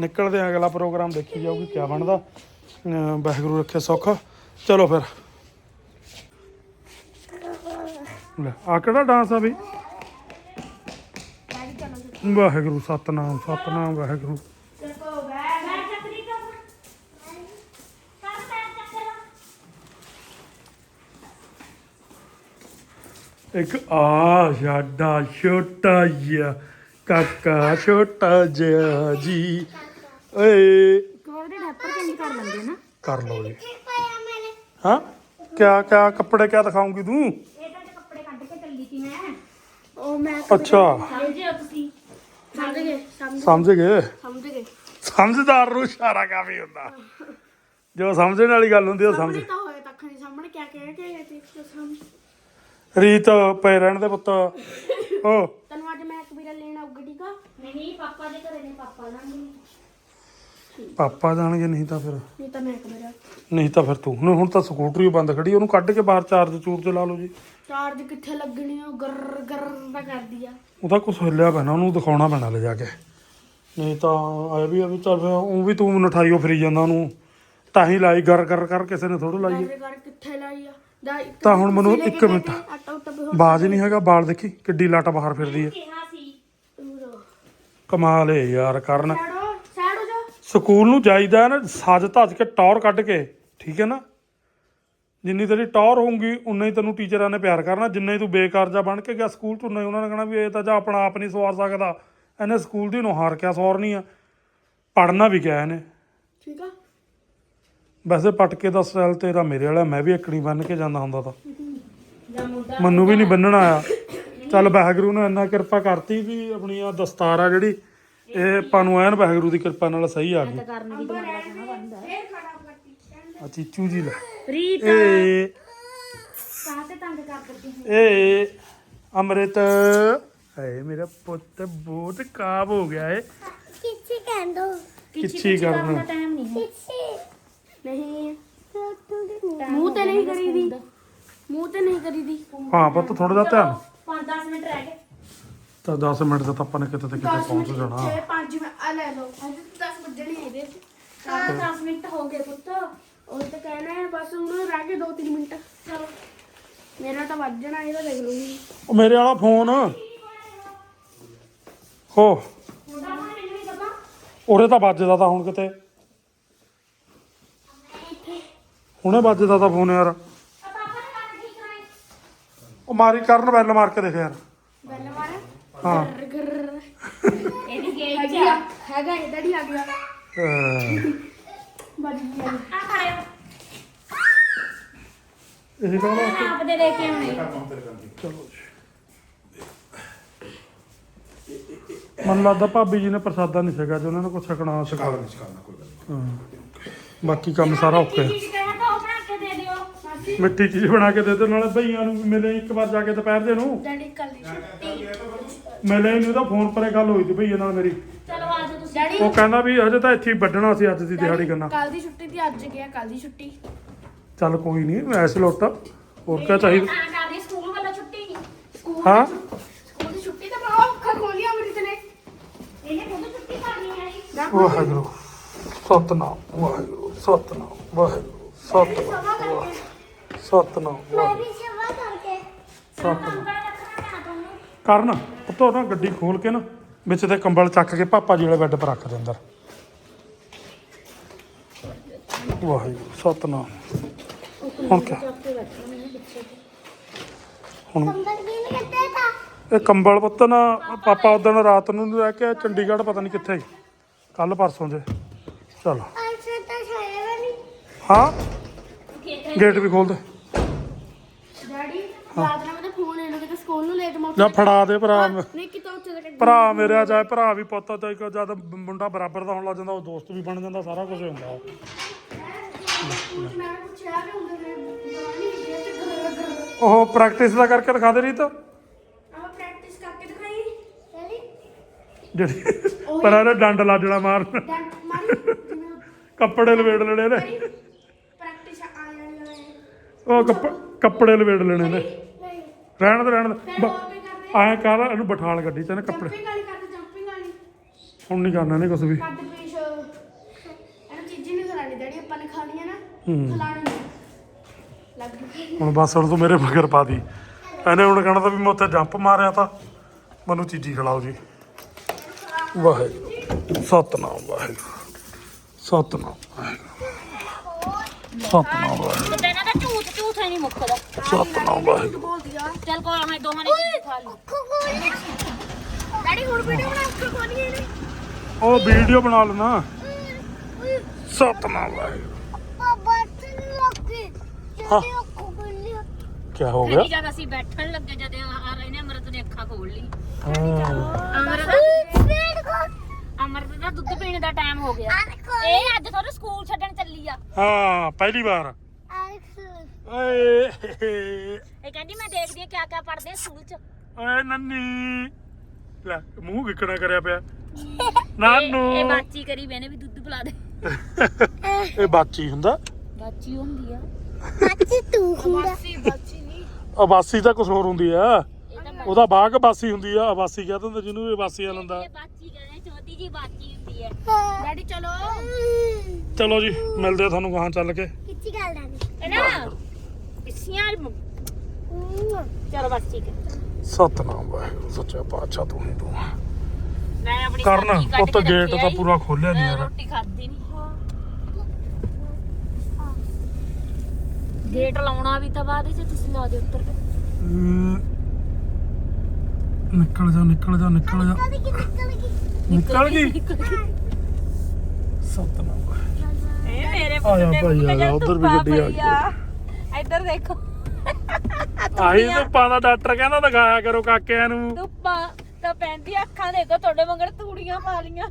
ਨਿਕਲਦੇ ਆ ਅਗਲਾ ਪ੍ਰੋਗਰਾਮ ਦੇਖੀ ਜਾਊਗੀ ਕਿਆ ਬਣਦਾ। ਅਹ ਵਾਹਿਗੁਰੂ ਰੱਖੇ ਸੁੱਖ। ਚਲੋ ਫਿਰ। ਲੈ ਆ ਕਿਹੜਾ ਡਾਂਸ ਆ ਬਈ? ਵਾਹਿਗੁਰੂ, ਸਤਨਾਮ ਸਤਨਾਮ, ਵਾਹਿਗੁਰੂ। ਇੱਕ ਆ ਸਾਡਾ ਛੋਟਾ ਜਿਹਾ, ਕਾਕਾ ਛੋਟਾ ਜਿਹਾ ਜੀ। ਓਏ ਕੋਰ ਦੇ ਡੈਪਰ ਕਰ ਲੈਂਦੇ ਨਾ ਕਰ ਲਓ ਜੀ। ਕੀ ਹਾਂ? ਕਿਆ ਕਿਆ ਕੱਪੜੇ ਕਿਆ ਦਿਖਾਉਂਗੀ ਤੂੰ ਇਹ ਤਾਂ ਕੱਪੜੇ ਕੱਢ ਕੇ ਚੱਲੀ ਸੀ ਮੈਂ ਉਹ ਮੈਂ ਅੱਛਾ। ਤੁਸੀਂ? ਸਮਝ ਗਏ ਸਮਝ। ਸਮਝ ਗਏ? ਸਮਝ ਗਏ। ਸਮਝਦਾਰ ਨੂੰ ਇਸ਼ਾਰਾ ਕਾਫੀ ਹੁੰਦਾ। ਜੋ ਸਮਝਣ ਵਾਲੀ ਗੱਲ ਹੁੰਦੀ ਉਹ ਸਮਝ ਸਮਝ। ਤਾਂ ਹੋਏ ਤੱਕ ਨਹੀਂ ਸਾਹਮਣੇ। ਕਿਆ ਕਹਿ ਕੇ ਤੇ ਸਮਝ। ਰੀਤ ਪੈ ਰਹਿਣ ਦੇ ਪੁੱਤ। ਓ। ਤੈਨੂੰ ਅੱਜ ਮੈਂ ਕਬੀਰਾ ਲੈਣ ਆਉਗਾ ਠੀਕ ਆ? ਨਹੀਂ ਪਾਪਾ ਦੇ ਘਰੇ ਨੇ ਪਾਪਾ ਲਾਂਗੇ ਪਾਪਾ ਜਾਣਗੇ ਨਹੀਂ ਤਾਂ ਫਿਰ। ਨਹੀਂ ਤਾਂ ਮੈਂ ਕਬੀਰਾ ਨਹੀਂ ਤਾਂ ਫਿਰ ਤੂੰ। ਹੁਣ ਹੁਣ ਤਾਂ ਸਕੂਟਰੀ ਬੰਦ ਖੜੀ ਉਹਨੂੰ ਕੱਢ ਕੇ ਬਾਹਰ ਚਾਰਜ ਚੂਰ ਤੇ ਲਾ ਲਓ ਜੀ। ਚਾਰਜ ਕਿੱਥੇ ਲੱਗਣੀ ਉਹ ਗਰ ਗਰ ਦਾ ਕਰਦੀ ਆ। ਉਹਦਾ ਕੁਛ ਹਿੱਲਿਆ ਪੈਣਾ ਉਹਨੂੰ ਦਿਖਾਉਣਾ ਪੈਣਾ ਲੈ ਜਾ ਕੇ। ਨਹੀਂ ਤਾਂ ਆਏ ਵੀ ਆ ਵੀ ਚੱਲ ਫਿਰ ਉਹ ਵੀ ਤੂੰ ਨਠਾਈਓ ਫਰੀ ਜਾਂਦਾ ਉਹਨੂੰ। ਤਾਂ ਹੀ ਲਾਈ ਗਰ ਗਰ ਕਰ ਕਿਸੇ ਨੇ ਥੋੜਾ ਲਾਈ ਗਰ ਗਰ ਕਿੱਥੇ ਲਾਈ ਆ? ਦਾ ਇੱਕ ਤਾਂ ਹੁਣ ਮੈਨੂੰ ਇੱਕ ਮਿੰਟ। ਤੇ ਆਟਾ ਉਟਾ ਬਾਜ ਨਹੀਂ ਹੈਗਾ ਬਾਲ ਦੇਖੀ ਕਿੱਡੀ ਲੱਟ ਬਾਹਰ ਫਿਰਦੀ ਹੈ ਕਿਹਾ ਸੀ। ਕਮਾਲ ਏ ਯਾਰ ਕਰਨ। ਸਕੂਲ ਨੂੰ ਜਾਈਦਾ ਹੈ ਨਾ ਸੱਜ ਧੱਜ ਕੇ ਟੌਰ ਕੱਢ ਕੇ ਠੀਕ ਹੈ ਨਾ? ਜਿੰਨੀ ਤੇਰੀ ਟੌਰ ਹੋਊਗੀ ਉਨਾ ਹੀ ਤੈਨੂੰ ਟੀਚਰਾਂ ਨੇ ਪਿਆਰ ਕਰਨਾ ਜਿੰਨਾ ਹੀ ਤੂੰ ਬੇਕਾਰ ਜਾ ਬਣ ਕੇ ਗਿਆ ਸਕੂਲ ਤੋਂ ਨਹੀਂ ਉਹਨਾਂ ਨੇ ਕਹਣਾ ਵੀ ਇਹ ਤਾਂ ਜਾਂ ਆਪਣਾ ਆਪ ਨਹੀਂ ਸਵਾਰ ਸਕਦਾ। ਇਹਨੇ ਸਕੂਲ ਦੀ ਨੁਹਾਰ ਕਿਆ ਸਵਾਰਨੀ ਆ। ਪੜਨਾ ਵੀ ਕਿਆ ਇਹਨੇ। ਠੀਕ ਆ। ਵੈਸੇ ਪਟਕੇ ਦਾ ਸਟਾਈਲ ਤੇਰਾ ਮੇਰੇ ਵਾਲਾ ਮੈਂ ਵੀ ਇਕਣੀ ਬੰਨ ਕੇ ਜਾਂਦਾ ਹੁੰਦਾ ਤਾਂ। ਜਾਂ ਮੁੰਡਾ ਮੈਨੂੰ ਵੀ ਨਹੀਂ ਬੰਨਣਾ ਆਇਆ। ਚੱਲ ਵਾਹਿਗੁਰੂ ਨੇ ਇੰਨਾ ਕਿਰਪਾ ਕਰਤੀ ਵੀ ਆਪਣੀ ਆ ਦਸਤਾਰ ਆ ਜਿਹੜੀ ਇਹ ਆਪਾਂ ਨੂੰ ਐਨ ਵਾਹਿਗੁਰੂ ਦੀ ਕਿਰਪਾ ਨਾਲ ਸਹੀ ਆ ਗਈ। ਕਰਨ ਦੀ ਗੱਲ ਕਰਨਾ ਬੰਦਾ। ਆ ਚੀਚੂ ਜੀ ਲੈ। ਰੀਤ ਏ ਕਾਹ ਤੇ ਤੰਗ ਕਰ ਦਿੱਤੀ ਏ ਅੰਮ੍ਰਿਤ। ਏ ਮੇਰਾ ਪੁੱਤ ਬਹੁਤ ਕਾਬ ਹੋ ਗਿਆ ਏ। ਕਿੱਥੇ ਕਹਿੰਦੋ ਕਿੱਛੀ ਕਰਨਾ ਟਾਈਮ ਨਹੀਂ ਹੈ। ਕਿੱਥੇ ਨਹੀਂ। ਫੋਟੋ ਦੀ ਮੂੰਹ ਤੇ ਨਹੀਂ ਕਰੀਦੀ। ਮੂੰਹ ਤੇ ਨਹੀਂ ਕਰੀਦੀ। ਹਾਂ ਪੁੱਤ ਥੋੜਾ ਜਿਹਾ ਧਿਆਨ 5-10 ਮਿੰਟ ਰਹਿ ਗਏ। ਤਾਂ 10 ਮਿੰਟ ਦਾ ਤਾਂ ਆਪਾਂ ਨੇ ਕਿਤੇ ਤੇ ਕਿਤੇ ਪਹੁੰਚ ਜਾਣਾ। 5 ਮਿੰਟ ਆ ਲੈ ਲਓ ਅੱਜ 10 ਵਜੇ ਨਹੀਂ ਇਹਦੇ ਹਾਂ। 10 ਮਿੰਟ ਹੋ ਗਏ ਪੁੱਤ। ਉਹ ਤਾਂ ਕਹਿਣਾ ਹੈ ਬਸ ਹੁਣ ਰਹਿ ਗਏ 2-3 ਮਿੰਟ। ਚਲੋ ਮੇਰਾ ਤਾਂ ਵੱਜ ਜਾਣਾ ਇਹਦਾ ਦੇਖ ਲੂੰਗੀ ਉਹ ਮੇਰੇ ਵਾਲਾ ਫੋਨ। ਹੋ। ਉਰੇ ਤਾਂ ਵੱਜਦਾ ਤਾਂ ਹੁਣ ਕਿਤੇ। ਹੁਣੇ ਵੱਜਦਾ ਤਾਂ ਫੋਨ ਯਾਰ। ਉਹ ਮਾਰੀ ਕਰਨ ਬੈਲ ਮਾਰ ਕੇ ਦੇਖ ਯਾਰ। ਬੈਲ ਮਾਰ? ਹਾਂ। ਗਰ ਇਹਦੀ ਗੇਟ ਹੈਗੀ ਆ ਹੈਗਾ ਇਹ ਡੈਡੀ ਆ? ਗਿਆ ਅਹ, ਵੱਜ ਗਿਆ ਆ ਖੜਿਓ ਇਹ ਕਹਿੰਦਾ ਆਪ ਦੇ ਲੈ ਕੇ ਆਉਣੇ ਚਲੋ ਜੀ। ਮਨ ਲੱਗਦਾ ਭਾਬੀ ਜੀ ਨੇ ਪ੍ਰਸਾਦਾ ਨਹੀਂ ਛਕਾ ਜੇ ਉਹਨਾਂ ਨੇ ਕੁਛ ਛਕਣਾ ਛਕਾ ਹਾਂ। ਬਾਕੀ ਕੰਮ ਸਾਰਾ ਓਕੇ ਚੀਜ਼ ਕਹਿਆ ਤਾਂ ਉਹ ਬਣਾ ਕੇ ਦੇ ਦਿਓ। ਮਿੱਠੀ ਚੀਜ਼ ਬਣਾ ਕੇ ਦੇ ਦੇ ਨਾਲੇ ਭਈਆਂ ਨੂੰ ਵੀ ਮਿਲੇ ਇੱਕ ਵਾਰ ਜਾ ਕੇ ਦੁਪਹਿਰ ਦੇ ਨੂੰ। ਡੈਡੀ ਕੱਲ ਦੀ ਛੁੱਟੀ। ਮਿਲੇ ਨਹੀਂ ਉਹਦਾ ਫੋਨ ਪਰੇ ਗੱਲ ਹੋਈ ਸੀ ਭਈਏ ਨਾਲ ਮੇਰੀ। ਚਲੋ ਆ ਜਾਓ ਤੁਸੀਂ ਡੈਡੀ ਉਹ ਕਹਿੰਦਾ ਵੀ ਹਜੇ ਤਾਂ ਇੱਥੇ ਹੀ ਵੱਢਣਾ ਸੀ ਅੱਜ ਦੀ ਦਿਹਾੜੀ ਕਰਨਾ। ਕੱਲ ਦੀ ਛੁੱਟੀ ਦੀ ਅੱਜ ਗਿਆ ਕੱਲ ਦੀ ਛੁੱਟੀ। ਚੱਲ ਕੋਈ ਨਹੀਂ ਐਸ ਲੋਟ ਹੋਰ ਕਿਆ ਚਾਹੀਦਾ? ਆ ਕਰਦੀ ਸਕੂਲ ਵੱਲੋਂ ਛੁੱਟੀ ਨਹੀਂ ਸਕੂਲ ਹਾਂ? ਸਕੂਲ ਦੀ ਛੁੱਟੀ ਤਾਂ ਬੜਾ ਔਖਾ ਖੋਲਿਆ ਅਮਰਿਤ ਨੇ ਇਹਨੇ ਖੁਦ ਛੁੱਟੀ ਕਰਨੀ ਹੈ ਜੀ। ਵਾਹਿਗੁਰੂ ਸਤਨਾਮ ਵਾਹਿਗੁਰੂ ਸਤਨਾਮ ਵਾਹਿਗੁਰੂ ਸਤਨਾਮ ਸਤਨਾਮ ਮੈਂ ਵਾਹਿਗੁਰੂ ਵੀ ਸੇਵਾ ਕਰਕੇ ਸਤਨਾਮ। ਮੈਂ ਰੱਖਣਾ ਪੈਣਾ ਤੁਹਾਨੂੰ ਕਰਨ। ਪੁੱਤੋ ਨਾ ਗੱਡੀ ਖੋਲ ਕੇ ਨਾ ਵਿੱਚ ਤੇ ਕੰਬਲ ਚੱਕ ਕੇ ਪਾਪਾ ਜੀ ਵਾਲੇ ਬੈੱਡ ਪਰ ਰੱਖ ਦੇ ਅੰਦਰ। ਵਾਹਿਗੁਰੂ ਸਤਨਾਮ। ਹੁਣ ਕਿਆ? ਹੁਣ ਇਹ ਕੰਬਲ ਪੁੱਤ ਨਾ ਪਾਪਾ ਉਦੋਂ ਰਾਤ ਨੂੰ ਲੈ ਕੇ ਚੰਡੀਗੜ੍ਹ ਪਤਾ ਨਹੀਂ ਕਿੱਥੇ। ਕੱਲ ਪਰਸੋਂ ਦੇ ਚਲੋ। ਹਾਂ? ਗੇਟ ਵੀ ਖੋਲ ਦੇ। ਡੈਡੀ ਰਾਤ ਨੂੰ ਸਕੂਲ ਨੂੰ ਲੇਟ ਮੋਟ ਜਾਂ ਫੜਾ ਦੇ ਭਰਾ। ਨਹੀਂ ਕਿਤੋਂ ਉੱਥੇ ਤੱਕ ਭਰਾ ਮੇਰਾ ਚਾਹੇ ਭਰਾ ਵੀ ਪੁੱਤ ਤੇ ਇੱਕ ਜਦ ਮੁੰਡਾ ਬਰਾਬਰ ਦਾ ਹੋਣ ਲੱਗ ਜਾਂਦਾ ਉਹ ਦੋਸਤ ਵੀ ਬਣ ਜਾਂਦਾ ਸਾਰਾ ਕੁਝ ਹੁੰਦਾ। ਮੈਂ ਪੁੱਛਿਆ ਹੁੰਦੇ ਨੇ ਨਹੀਂ ਤੇ ਘਰ ਉਹ ਪ੍ਰੈਕਟਿਸ ਦਾ ਕਰਕੇ ਦਿਖਾ ਦੇ ਰੀਤ। ਆਹ ਪ੍ਰੈਕਟਿਸ ਕਰਕੇ ਦਿਖਾਈ। ਚਲੀ ਜਿਹੜੀ ਪਰ ਇਹਨੇ ਡੰਡ ਲਾਜਣਾ ਮਾਰੀ। ਜਿਵੇਂ ਕੱਪੜੇ ਲਵੇੜ ਲੈਣੇ ਨੇ ਪ੍ਰੈਕਟਿਸ ਆ ਜਾਣੀ ਉਹ ਕੱਪ- ਕੱਪੜੇ ਲਵੇੜ ਲੈਣੇ ਨੇ ਨਹੀਂ ਰਹਿਣ ਦੇ ਰਹਿਣ ਦੇ। ਕਰ ਇਹਨੂੰ ਬਿਠਾਲ ਗੱਡੀ ਚ ਇਹਨੇ ਕੱਪੜੇ। ਜੰਪਿੰਗ ਵਾਲੀ ਕਰਦੇ ਜੰਪਿੰਗ ਵਾਲੀ। ਹੁਣ ਨਹੀਂ ਕਰਨਾ ਇਹਨੇ ਕੁਝ ਵੀ। ਕੱਦ ਪੀਸ਼। ਇਹਨੂੰ ਚੀਜ਼ੀ ਨਹੀਂ ਖਿਲਾਣੀ ਡੈਡੀ ਆਪਾਂ ਨੇ ਖਾਣੀ ਹੈ ਨਾ ਹੂੰ। ਖਿਲਾਣੀ ਨਹੀਂ ਲੱਗ ਗਈ। ਹੁਣ ਬਸ ਹੁਣ ਤੂੰ ਮੇਰੇ ਮਗਰ ਪਾ ਦੀ। ਇਹਨੇ ਹੁਣ ਕਹਿਣਾ ਤਾਂ ਵੀ ਮੈਂ ਉੱਥੇ ਜੰਪ ਮਾਰਿਆ ਤਾਂ ਮੈਨੂੰ ਚੀਜ਼ੀ ਖਿਲਾਓ ਜੀ। ਵਾਹਿਗੁਰੂ। ਸਤਨਾਮ ਵਾਹਿਗੁਰੂ। ਸਤਨਾਮ ਵਾਹਿਗੁਰੂ। ਸਤਨਾਮ ਵਾਹਿਗੁਰੂ ਤੇ ਇਹਨਾਂ ਦਾ ਝੂਠ ਝੂਠ ਹੀ ਨਹੀਂ ਮੁੱਕਦਾ। ਸਤਨਾਮ ਵਾਹਿਗੁਰੂ ਬੋਲਦੀ ਆ ਚੱਲ ਕੋਈ ਨਾ ਦੋਹਾਂ ਨੇ ਚੀਜ਼ ਖਾ ਲਈ। ਡੈਡੀ ਹੁਣ ਵੀਡੀਓ ਬਣਾ ਕੇ ਕੋਣੀ ਨੇ ਉਹ ਵੀਡੀਓ ਬਣਾ ਲੈਣਾ। ਸਤਨਾਮ ਵਾਹਿਗੁਰੂ ਪਾਪਾ ਤੇ ਲੱਗੇ। ਹਾਂ। ਜਦੋਂ ਅੱਖੋਂ ਖੋਲੀ ਕੀ ਹੋ ਗਿਆ? ਨਹੀਂ ਜਦ ਅਸੀਂ ਬੈਠਣ ਲੱਗੇ ਜਦ ਆ ਇਹਨੇ ਅਮਰਤ ਨੇ ਅੱਖਾਂ ਖੋਲ ਲਈ। ਹਾਂ। ਅਮਰਤ? ਫੇਰ ਕੋ ਅਮਰਤ ਦਾ ਦੁੱਧ ਪੀਣ ਦਾ ਟਾਈਮ ਹੋ ਗਿਆ। ਇਹ ਅੱਜ ਤੁਹਾਨੂੰ ਸਕੂਲ ਛੱਡਣ ਚੱਲੀ ਆ। ਹਾਂ ਪਹਿਲੀ ਵਾਰ। ਓਏ। ਇਹ ਕਹਿੰਦੀ ਮੈਂ ਦੇਖਦੀ ਆ ਕਿਆ ਕਿਆ ਪੜਦੇ ਸਕੂਲ ਚ। ਓਏ ਨੰਨੀ। ਲੈ ਮੂੰਹ ਵਿਕਣਾ ਕਰਿਆ ਪਿਆ। ਇਹ ਨਾਨੂ। ਬਾਚੀ ਕਰੀ ਮੈਨੇ ਵੀ ਦੁੱਧ ਪਿਲਾ ਦੇ। [LAUGHS] ਇਹ ਬਾਚੀ ਹੁੰਦਾ? ਬਾਚੀ ਹੁੰਦੀ ਆ। ਅੱਛੀ ਤੂੰ ਹੁੰਦਾ। ਬਾਸੀ ਬਾਸੀ ਨਹੀਂ। ਅਬਾਸੀ ਤਾਂ ਕੁਝ ਹੋਰ ਹੁੰਦੀ ਆ। ਇਹ ਉਹਦਾ ਬਾਗ ਬਾਸੀ ਹੁੰਦੀ ਆ ਅਬਾਸੀ ਕਹਿੰਦੇ ਹੁੰਦੇ ਜਿਹਨੂੰ ਇਹ ਬਾਸੀ ਆ ਲੰਦਾ। ਇਹ ਬਾਚੀ ਕਹਿੰਦੇ ਜੀ ਬਾਚੀ ਹੁੰਦੀ ਹੈ। ਡੈਡੀ ਚਲੋ। ਚਲੋ ਜੀ ਮਿਲਦੇ ਆ ਤੁਹਾਨੂੰ ਗਾਹਾਂ ਚੱਲ ਕੇ। ਕਿੱਚੀ ਗੱਲ ਦਾ ਇਹ ਨਾ? ਪਿੱਛੀਆਂ ਚਲੋ ਬਸ ਠੀਕ ਹੈ। ਸਤਨਾਮ ਵਾਹਿਗੁਰੂ ਸੱਚਾ ਪਾਤਸ਼ਾਹ ਤੂੰ ਹੀ ਤੂੰ। ਆ। ਮੈਂ ਆਪਣੀ ਕਰਨ ਸਬਜ਼ੀ ਕੱਢ ਉਹ ਤਾਂ ਕੇ ਗੇਟ ਰੱਖੀ ਤਾਂ ਆਈ। ਪੂਰਾ ਖੋਲਿਆ ਨਹੀਂ ਮੈਂ ਯਾਰ। ਰੋਟੀ ਖਾਦੀ ਨਹੀਂ ਗੇਟ ਲਾਉਣਾ ਵੀ ਤਾਂ ਬਾਅਦ ਵਿੱਚ ਤੁਸੀਂ ਲਾ ਦਿਓ ਉੱਤਰ ਕੇ। ਅਮ, ਨਿਕਲ ਜਾ ਨਿਕਲ ਜਾ ਨਿਕਲ ਜਾ। ਕਦੀ ਕਿ ਨਿਕਲ ਗਈ। ਸਤਨਾਮ। ਇਹ ਮੇਰੇ ਆ ਜਾ ਭਾਈ ਆ ਉਧਰ ਵੀ ਗੱਡੀ ਆ ਗਈ। ਇੱਧਰ ਦੇਖੋ। ਆਹੀ ਧੁੱਪਾਂ। ਦਾ ਡਾਕਟਰ ਕਹਿੰਦਾ ਦਿਖਾਇਆ ਕਰੋ ਕਾਕਿਆਂ ਨੂੰ। ਧੁੱਪਾਂ ਤਾਂ ਪੈਂਦੀ ਅੱਖਾਂ ਦੇਖੋ ਤੁਹਾਡੇ ਮਗਰ ਤੂੜੀਆਂ ਪਾ ਲੀਆਂ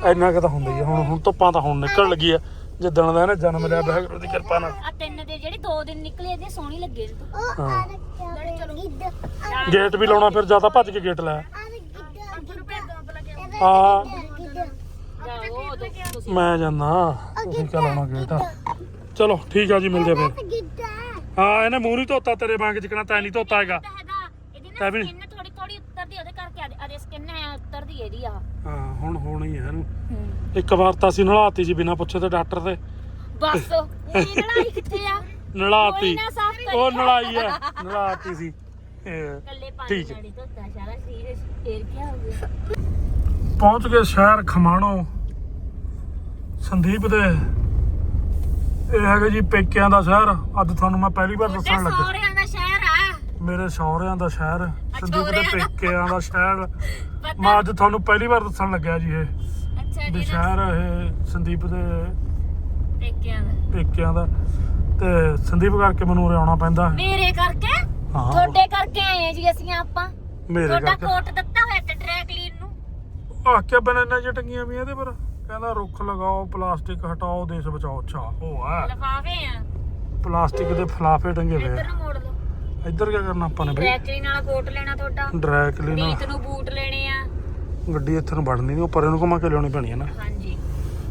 ਤਾਂ ਇੰਨਾ ਕੁ ਤਾਂ ਹੁੰਦਾ ਹੀ ਆ ਹੁਣ ਹੁਣ ਧੁੱਪਾਂ ਤਾਂ ਹੁਣ ਨਿਕਲ ਲੱਗੀ ਆ। ਜਿੱਦਣ ਦਾ ਇਹਨੇ ਜਨਮ ਲਿਆ ਵਾਹਿਗੁਰੂ ਦੀ ਕਿਰਪਾ ਨਾਲ। ਆ ਤਿੰਨ ਦੇ ਜਿਹੜੇ ਦੋ ਦਿਨ ਨਿਕਲੇ ਇਹਦੇ ਸੋਹਣੀ ਲੱਗੇ ਨੇ ਉਹ ਹਾਂ। ਗੇਟ ਵੀ ਲਾਉਣਾ ਫਿਰ ਜ਼ਿਆਦਾ ਭੱਜ ਕੇ ਗੇਟ ਲਾਇਆ ਹਾਂ ਤੁਸੀਂ ਮੈਂ ਜਾਂਦਾ ਤੁਸੀਂ ਕਿਆ ਲਾਉਣਾ ਗੇਟ। ਆ ਚਲੋ ਠੀਕ ਆ ਜੀ ਮਿਲਦੇ ਆ ਫਿਰ। ਹਾਂ। ਇਹਨੇ ਮੂੰਹ ਨਹੀਂ ਧੋਤਾ ਤੇਰੇ ਵਾਂਗ ਜਿਕਣਾ ਤੈਂ ਨਹੀਂ ਧੋਤਾ ਹੈਗਾ। ਤਾਂ ਵੀ- ਸਕਿਨ ਥੋੜੀ ਥੋੜੀ ਉੱਤਰਦੀ ਉਹਦੇ ਕਰਕੇ ਆਦੇ ਅਦੇ ਸਕਿਨ ਹੈ ਉੱਤਰਦੀ ਇਹਦੀ ਆ। ਹਾਂ ਹੁਣ ਹੋਣੀ ਹੈ ਇਹਨੂੰ। ਇੱਕ ਵਾਰ ਤਾਂ ਅਸੀਂ ਨਲਾਤੀ ਜੀ ਬਿਨਾ ਪੁੱਛੇ ਤੇ ਡਾਕਟਰ ਤੇ। ਬਸ ਇਹ ਲੜਾਈ ਕਿੱਥੇ ਆ? ਨਲਾਤੀ। ਉਹ ਨਲਾਈ ਆ। ਨਲਾਤੀ ਸੀ। ਇਹ, ਕੱਲੇ ਪਾਣੀ ਠੀਕ ਹੈ। ਪਹੁੰਚ ਗਏ ਸ਼ਹਿਰ ਖਮਾਣੋ। ਸੰਦੀਪ ਦੇ ਇਹ ਹੈਗਾ ਜੀ ਪੇਕਿਆਂ ਦਾ ਸ਼ਹਿਰ। ਅੱਜ ਤੁਹਾਨੂੰ ਮੈਂ ਪਹਿਲੀ ਵਾਰ ਦੱਸਣ ਲੱਗਾ। ਸਹੁਰਿਆਂ ਦਾ ਸ਼ਹਿਰ ਆ। ਮੇਰੇ ਸਹੁਰਿਆਂ ਦਾ ਸ਼ਹਿਰ ਸੰਦੀਪ ਦੇ ਸਹੁਰਿਆਂ। ਪੇਕਿਆਂ ਦਾ ਸ਼ਹਿਰ। ਮੈਂ ਅੱਜ ਤੁਹਾਨੂੰ ਪਹਿਲੀ ਵਾਰ ਦੱਸਣ ਲੱਗਿਆ ਜੀ ਇਹ। ਅੱਛਾ ਵੀ ਜੀ ਸ਼ਹਿਰ ਇਹ ਸੰਦੀਪ ਦੇ ਪੇਕਿਆਂ ਦਾ। ਪੇਕਿਆਂ ਦਾ। ਤੇ ਸੰਦੀਪ ਕਰਕੇ ਮੈਨੂੰ ਉਰੇ ਆਉਣਾ ਪੈਂਦਾ। ਮੇਰੇ ਕਰਕੇ? ਹਾਂ। ਤੁਹਾਡੇ ਕਰਕੇ ਆਏ ਆ ਜੀ ਅਸੀਂ ਆਪਾਂ। ਮੇਰੇ ਤੁਹਾਡਾ ਕਰਕੇ। ਕੋਟ ਤੇ ਆ ਕੇ ਬਨਾਨਾ ਜਿਹਾ ਟੰਗੀਆਂ ਵੀ ਇਹਦੇ ਪਰ। ਕਹਿੰਦਾ ਰੁੱਖ ਲਗਾਓ ਪਲਾਸਟਿਕ ਹਟਾਓ ਦੇਸ਼ ਬਚਾਓ। ਅੱਛਾ ਉਹ ਆ। ਲਫਾਫੇ ਆ। ਪਲਾਸਟਿਕ ਦੇ ਫਲਾਫੇ ਟੰਗੇ ਹੋਏ ਇੱਧਰ ਆ ਨੂੰ ਮੋੜ ਲਓ ਇੱਧਰ ਕੀ ਕਰਨਾ ਆਪਾਂ ਨੇ ਬਈ? ਡਰਾਈ ਕਲੀਨ ਵਾਲਾ ਕੋਟ ਲੈਣਾ ਤੁਹਾਡਾ। ਡਰਾਈ ਕਲੀਨ ਰੀਤ ਨੂੰ ਬੂਟ ਲੈਣੇ ਆ। ਗੱਡੀ ਇੱਥੇ ਨੂੰ ਵੜਨੀ ਨਹੀਂ ਉਹ ਪਰੇ ਨੂੰ ਘੁਮਾ ਕੇ ਲਿਆਉਣੀ ਪੈਣੀ ਹੈ ਨਾ। ਹਾਂਜੀ।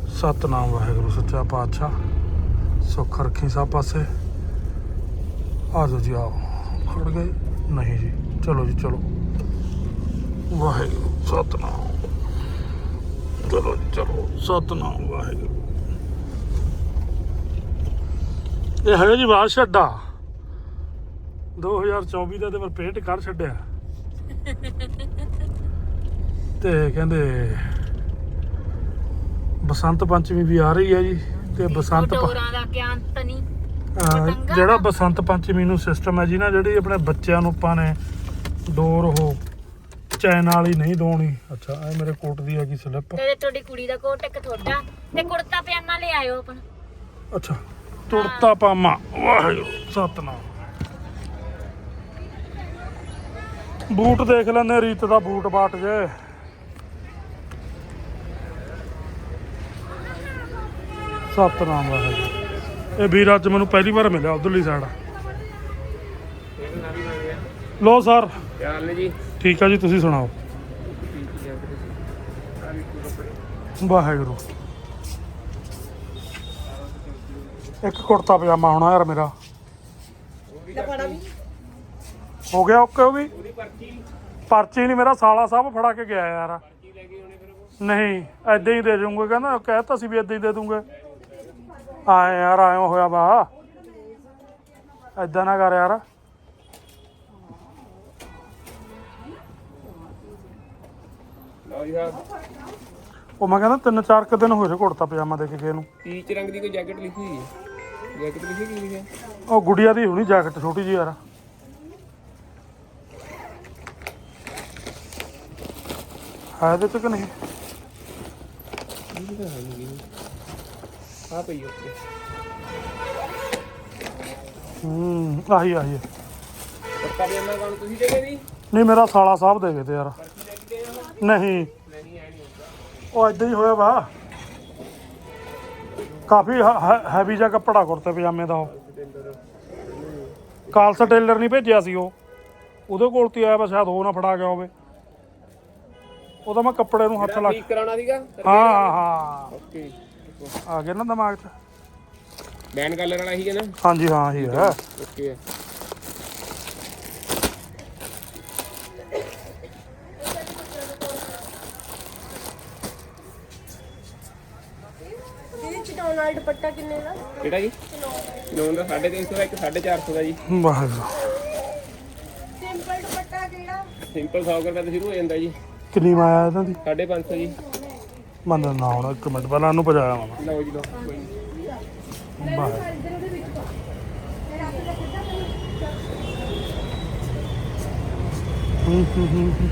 ਸਤਨਾਮ ਵਾਹਿਗੁਰੂ ਸੱਚਾ ਪਾਤਸ਼ਾਹ। ਸੁੱਖ ਰੱਖੀ ਸਭ ਪਾਸੇ। ਆ ਜਾਓ ਜੀ ਆਓ। ਖੜ ਗਏ? ਨਹੀਂ ਜੀ। ਚਲੋ ਜੀ ਚਲੋ। ਵਾਹਿਗੁਰੂ ਸਤਨਾਮ। ਚਲੋ ਚਲੋ। ਸਤਨਾਮ। ਵਾਹਿਗੁਰੂ। ਇਹ ਹੈਗਾ ਜੀ ਬਾਦ ਛੱਡਾ। 2024 ਦਾ ਤੇ ਪਰ ਪੇਂਟ ਕਰ ਛੱਡਿਆ। ਤੇ ਕਹਿੰਦੇ ਬਸੰਤ ਪੰਚਮੀ ਵੀ ਆ ਰਹੀ ਹੈ ਜੀ ਤੇ ਬਸੰਤ ਡੋਰਾਂ ਦਾ ਕਿਆ ਅੰਤ ਨਹੀਂ ਜਿਹੜਾ ਬਸੰਤ ਪੰਚਮੀ ਨੂੰ ਸਿਸਟਮ ਹੈ ਜੀ ਨਾ ਜਿਹੜੀ ਆਪਣੇ ਬੱਚਿਆਂ ਨੂੰ ਆਪਾਂ ਨੇ ਡੋਰ ਉਹ ਚੈਨ ਵਾਲੀ ਨਹੀਂ ਦੋਣੀ। ਅੱਛਾ ਇਹ ਮੇਰੇ ਕੋਟ ਦੀ ਹੈਗੀ ਸਲਿੱਪ ਤੇ ਤੁਹਾਡੀ ਕੁੜੀ ਦਾ ਕੋਟ ਇੱਕ ਤੁਹਾਡਾ ਤੇ ਕੁੜਤਾ ਪਜਾਮਾ ਲੈ ਆਇਓ ਆਪਣਾ। ਅੱਛਾ ਤੁਰਤਾ ਪਾਮਾ ਵਾਹਿਗੁਰੂ ਸਤਨਾਮ। ਬੂਟ ਦੇਖ ਲੈਂਦੇ ਰੀਤ ਦਾ ਬੂਟ ਬਾਟ ਜੇ। ਸਤਨਾਮ ਵਾਹਿਗੁਰੂ। ਇਹ ਵੀਰ ਅੱਜ ਮੈਨੂੰ ਪਹਿਲੀ ਵਾਰ ਮਿਲਿਆ ਉਧਰਲੀ ਸਾਈਡ ਲੋ ਸਰ। ਹਾਲ ਨੇ ਜੀ? ਠੀਕ ਆ ਜੀ, ਤੁਸੀਂ ਸੁਣਾਓ? ਵਾਹਿਗੁਰੂ। ਇੱਕ ਕੁੜਤਾ ਪਜਾਮਾ ਹੋਣਾ ਯਾਰ ਮੇਰਾ। ਹੋ ਗਿਆ ਓਕੇ ਉਹ ਵੀ? ਪਰਚੀ ਨਹੀਂ, ਮੇਰਾ ਸਾਲਾ ਸਾਹਿਬ ਫੜਾ ਕੇ ਗਿਆ ਯਾਰ। ਨਹੀਂ ਐਦਾਂ ਹੀ ਦੇ ਜਾਊਂਗਾ ਕਹਿੰਦਾ ਕਹਿਤਾ ਸੀ ਵੀ ਐਦਾਂ ਹੀ ਦੇ ਦੂੰਗੇ ਆਏ ਯਾਰ, ਆਏ ਹੋਇਆ ਵਾ। ਐਦਾਂ ਨਾ ਕਰ ਯਾਰ। ਉਹ ਮੈਂ ਕਹਿੰਦਾ ਤਿੰਨ ਚਾਰ ਕੁ ਦਿਨ ਹੋਏ ਕੁੜਤਾ ਪਜਾਮਾ ਦੇ ਕੇ ਗਏ ਨੂੰ। ਪੀਚ ਰੰਗ ਦੀ ਕੋਈ ਜੈਕਟ ਲਿਖੀ ਹੋਈ ਹੈ? ਜੈਕਟ ਲਿਖੀ ਕੀ ਲਿਖਿਆ ਉਹ ਗੁੜੀਆ ਦੀ ਹੋਣੀ ਜੈਕਟ ਛੋਟੀ ਜੀ ਯਾਰ। ਹੈ ਇਹਦੇ ਚ ਕਿ ਨਹੀਂ? ਆ ਪਈ ਉੱਤੇ। ਹੂੰ ਆਹੀ ਆਹੀ। ਹੈ। ਪੱਕਾ ਪਜਾਮਾ ਕੌਣ? ਤੁਸੀਂ ਦੇ ਗਏ ਨਹੀਂ? ਨਹੀਂ ਮੇਰਾ ਸਾਲਾ ਸਾਹਿਬ ਦੇ ਗਏ ਤੇ ਯਾਰ। ਨਹੀਂ। ਉਹ ਇਦਾਂ ਹੀ ਹੋਇਆ ਵਾ। ਕਾਫੀ ਹੈਵੀ ਜਿਹਾ ਕੱਪੜਾ ਕੁੜਤੇ ਪਜਾਮੇ ਦਾ ਉਹ। ਕਾਲਸਾ ਟੇਲਰ ਨਹੀਂ ਭੇਜਿਆ ਸੀ ਉਹ। ਉਹਦੇ ਕੋਲ ਤੇ ਆਇਆ ਵਾ ਸ਼ਾਇਦ ਉਹ ਨਾ ਫੜਾ ਗਿਆ ਹੋਵੇ। ਉਹਦਾ ਮੈਂ ਕੱਪੜੇ ਨੂੰ ਹੱਥ ਲਾ ਠੀਕ ਕਰਾਉਣਾ ਸੀਗਾ? ਹਾਂ ਹਾਂ ਹਾਂ। ਓਕੇ। ਆ ਗਿਆ ਨਾ ਦਿਮਾਗ 'ਚ। ਬੈਨ ਕਲਰ ਵਾਲਾ ਸੀਗਾ ਨਾ? ਹਾਂਜੀ ਹਾਂ ਹੀ ਹੈ। ਓਕੇ। ਵਾਲਾ ਦੁਪੱਟਾ ਕਿੰਨੇ ਦਾ? ਕਿਹੜਾ ਜੀ? ਨੌਂ ਦਾ 350 ਦਾ ਇੱਕ 450 ਦਾ ਜੀ। ਵਾਹਿਗੁਰੂ। ਸਿੰਪਲ ਦੁਪੱਟਾ ਕਿਹੜਾ? ਸਿੰਪਲ 100 ਰੁਪਏ ਤੋਂ ਸ਼ੁਰੂ ਹੋ ਜਾਂਦਾ ਜੀ। ਕਿੰਨੀ ਮਾਇਆ ਇਹਨਾਂ ਦੀ? 550 ਜੀ। ਮੰਨ ਨਾ ਹੁਣ ਇੱਕ ਮਿੰਟ ਪਹਿਲਾਂ ਇਹਨੂੰ ਪਜਾਇਆ ਵਾ ਲਓ ਜੀ ਲਓ ਕੋਈ ਨੀ। ਵਾਹਿਗੁਰੂ ਹੂੰ, ਹੂੰ, ਹੂੰ, ਹੂੰ।